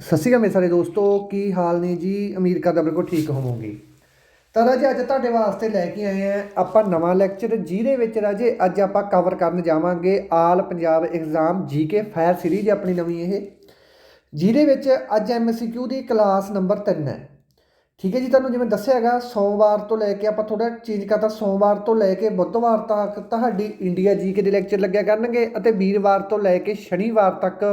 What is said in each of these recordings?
ਸਤਿ ਸ਼੍ਰੀ ਅਕਾਲ ਮੇਰੇ ਸਾਰੇ ਦੋਸਤੋ, ਕੀ ਹਾਲ ਨੇ ਜੀ? ਉਮੀਦ ਕਰਦਾ ਬਿਲਕੁਲ ਠੀਕ ਹੋਵੋਗੇ। ਤਾਂ ਰਾਜੇ, ਅੱਜ ਤੁਹਾਡੇ ਵਾਸਤੇ ਲੈ ਕੇ ਆਏ ਆ ਆਪਾਂ ਨਵਾਂ ਲੈਕਚਰ, ਜਿਹਦੇ ਵਿੱਚ ਰਾਜੇ ਅੱਜ ਆਪਾਂ ਕਵਰ ਕਰਨ ਜਾਵਾਂਗੇ all Punjab exam GK fire series ਆਪਣੀ ਨਵੀਂ ਇਹ, ਜਿਹਦੇ ਵਿੱਚ ਅੱਜ ਐਮਸੀਕਿਊ ਦੀ ਕਲਾਸ ਨੰਬਰ 3 ਹੈ। ਠੀਕ ਹੈ ਜੀ, ਤੁਹਾਨੂੰ ਜਿਵੇਂ ਦੱਸਿਆ ਹੈਗਾ, ਸੋਮਵਾਰ ਤੋਂ ਲੈ ਕੇ ਆਪਾਂ ਥੋੜਾ ਚੇਂਜ ਕਰਤਾ, ਸੋਮਵਾਰ ਤੋਂ ਲੈ ਕੇ ਬੁੱਧਵਾਰ ਤੱਕ ਤੁਹਾਡੀ ਇੰਡੀਆ ਜੀਕੇ ਦੇ ਲੈਕਚਰ ਲੱਗਿਆ ਕਰਨਗੇ ਅਤੇ ਵੀਰਵਾਰ ਤੋਂ ਲੈ ਕੇ ਸ਼ਨੀਵਾਰ ਤੱਕ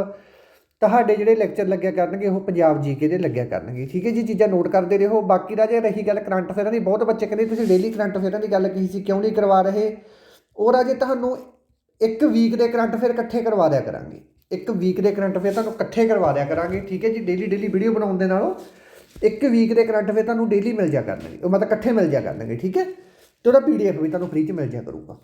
ਤੁਹਾਡੇ ਜਿਹੜੇ ਲੈਕਚਰ ਲੱਗਿਆ ਕਰਨਗੇ, ਉਹ ਪੰਜਾਬ ਜੀਕੇ ਦੇ ਲੱਗਿਆ ਕਰਨਗੇ। ਠੀਕ ਹੈ ਜੀ, ਚੀਜ਼ਾਂ ਨੋਟ ਕਰਦੇ ਰਹੋ। ਬਾਕੀ ਦਾ ਜੇ ਰਹੀ ਗੱਲ ਕਰੰਟ ਅਫੇਅਰਾਂ ਦੀ। ਬਹੁਤ ਬੱਚੇ ਕਹਿੰਦੇ, ਤੁਸੀਂ ਡੇਲੀ ਕਰੰਟ ਅਫੇਅਰਾਂ ਦੀ ਗੱਲ ਕਹੀ ਸੀ, ਕਿਉਂ ਨਹੀਂ ਕਰਵਾ ਰਹੇ? ਉਹ ਰਾਜੇ, ਤੁਹਾਨੂੰ ਇੱਕ ਵੀਕ ਦੇ ਕਰੰਟ ਅਫੇਅਰ ਇਕੱਠੇ ਕਰਵਾ ਦਿਆ ਕਰਾਂਗੇ। ਇੱਕ ਵੀਕ ਦੇ ਕਰੰਟ ਅਫੇਅਰ ਤੁਹਾਨੂੰ ਇਕੱਠੇ ਕਰਵਾ ਦਿਆ ਕਰਾਂਗੇ। ਠੀਕ ਹੈ ਜੀ ਡੇਲੀ ਡੇਲੀ ਵੀਡੀਓ ਬਣਾਉਣ ਦੇ ਨਾਲੋਂ ਇੱਕ ਵੀਕ ਦੇ ਕਰੰਟ ਅਫੇਅਰ ਤੁਹਾਨੂੰ ਡੇਲੀ ਮਿਲ ਜਾ ਕਰਨਗੇ। ਉਹ ਮਤਲਬ ਇਕੱਠੇ ਮਿਲ ਜਾ ਕਰਨਗੇ, ਠੀਕ ਹੈ? ਤੇ ਉਹਦਾ ਪੀਡੀਐਫ ਵੀ ਤੁਹਾਨੂੰ ਫ੍ਰੀ ਚ ਮਿਲ ਜਾ ਕਰੂਗਾ।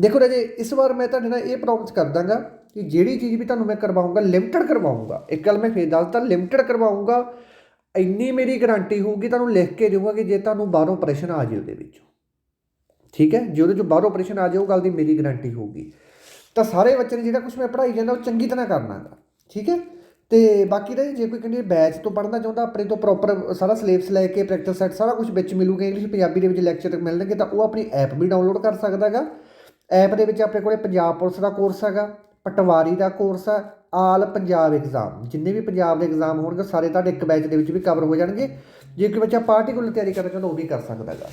ਦੇਖੋ ਰਾਜੇ, ਇਸ ਵਾਰ ਮੈਂ ਤੁਹਾਡੇ ਨਾਲ ਇਹ ਪ੍ਰੋਮਿਸ ਕਰ ਦਾਂਗਾ ਕਿ ਜਿਹੜੀ ਚੀਜ਼ ਵੀ ਤੁਹਾਨੂੰ ਮੈਂ ਕਰਵਾਉਂਗਾ ਲਿਮਟਿਡ ਕਰਵਾਉਂਗਾ। ਇੱਕ ਗੱਲ ਮੈਂ ਫੇਰ ਦੱਸਦਾ ਲਿਮਟਿਡ ਕਰਵਾਉਂਗਾ, ਇੰਨੀ ਮੇਰੀ ਗਾਰੰਟੀ ਹੋਊਗੀ, ਤੁਹਾਨੂੰ ਲਿਖ ਕੇ ਦੇਵਾਂਗਾ ਕਿ ਜੇ ਤੁਹਾਨੂੰ ਬਾਹਰੋਂ ਪ੍ਰਸ਼ਨ ਆ ਜੇ ਉਹਦੇ ਵਿੱਚੋਂ। ਠੀਕ ਹੈ? ਜੇ ਉਹਦੇ ਚੋਂ ਬਾਹਰੋਂ ਪ੍ਰਸ਼ਨ ਆ ਜਾਏ, ਉਹ ਗੱਲ ਦੀ ਮੇਰੀ ਗਾਰੰਟੀ ਹੋਊਗੀ। ਤਾਂ ਸਾਰੇ ਬੱਚੇ ਨੇ ਜਿਹੜਾ ਕੁਝ ਮੈਂ ਪੜ੍ਹਾਈ ਜਾਂਦਾ, ਉਹ ਚੰਗੀ ਤਰ੍ਹਾਂ ਕਰਨਾਗਾ ਠੀਕ ਹੈ? ਤੇ ਬਾਕੀ ਦਾ ਜੇ ਕੋਈ ਕਹਿੰਦੇ ਬੈਚ ਤੋਂ ਪੜ੍ਹਨਾ ਚਾਹੁੰਦਾ, ਆਪਣੇ ਤੋਂ ਪ੍ਰੋਪਰ ਸਾਰਾ ਸਿਲੇਬਸ ਲੈ ਕੇ ਪ੍ਰੈਕਟਿਸ ਸੈਟ ਸਾਰਾ ਕੁਝ ਵਿੱਚ ਮਿਲੂਗਾ ਇੰਗਲਿਸ਼ ਪੰਜਾਬੀ ਦੇ ਵਿੱਚ ਲੈਕਚਰ ਮਿਲਣਗੇ, ਤਾਂ ਉਹ ਆਪਣੀ ਐਪ ਵੀ ਡਾਊਨਲੋਡ ਕਰ ਸਕਦਾ ਹੈਗਾ। ਐਪ ਦੇ ਵਿੱਚ ਆਪਣੇ ਕੋਲੇ ਪੰਜਾਬ ਪੁਲਿਸ ਦਾ ਕੋਰਸ ਹੈਗਾ। ਪਟਵਾਰੀ ਦਾ ਕੋਰਸ ਹੈ ਆਲ ਪੰਜਾਬ ਐਗਜ਼ਾਮ ਜਿੰਨੇ ਵੀ ਪੰਜਾਬ ਦੇ ਐਗਜ਼ਾਮ ਹੋਣਗੇ, ਸਾਰੇ ਤੁਹਾਡੇ ਇੱਕ ਬੈਚ ਦੇ ਵਿੱਚ ਵੀ ਕਵਰ ਹੋ ਜਾਣਗੇ। ਜੇ ਕੋਈ ਬੱਚਾ ਪਾਰਟੀਕੂਲਰ ਤਿਆਰੀ ਕਰਨਾ ਚਾਹੁੰਦਾ, ਉਹ ਵੀ ਕਰ ਸਕਦਾ ਹੈਗਾ।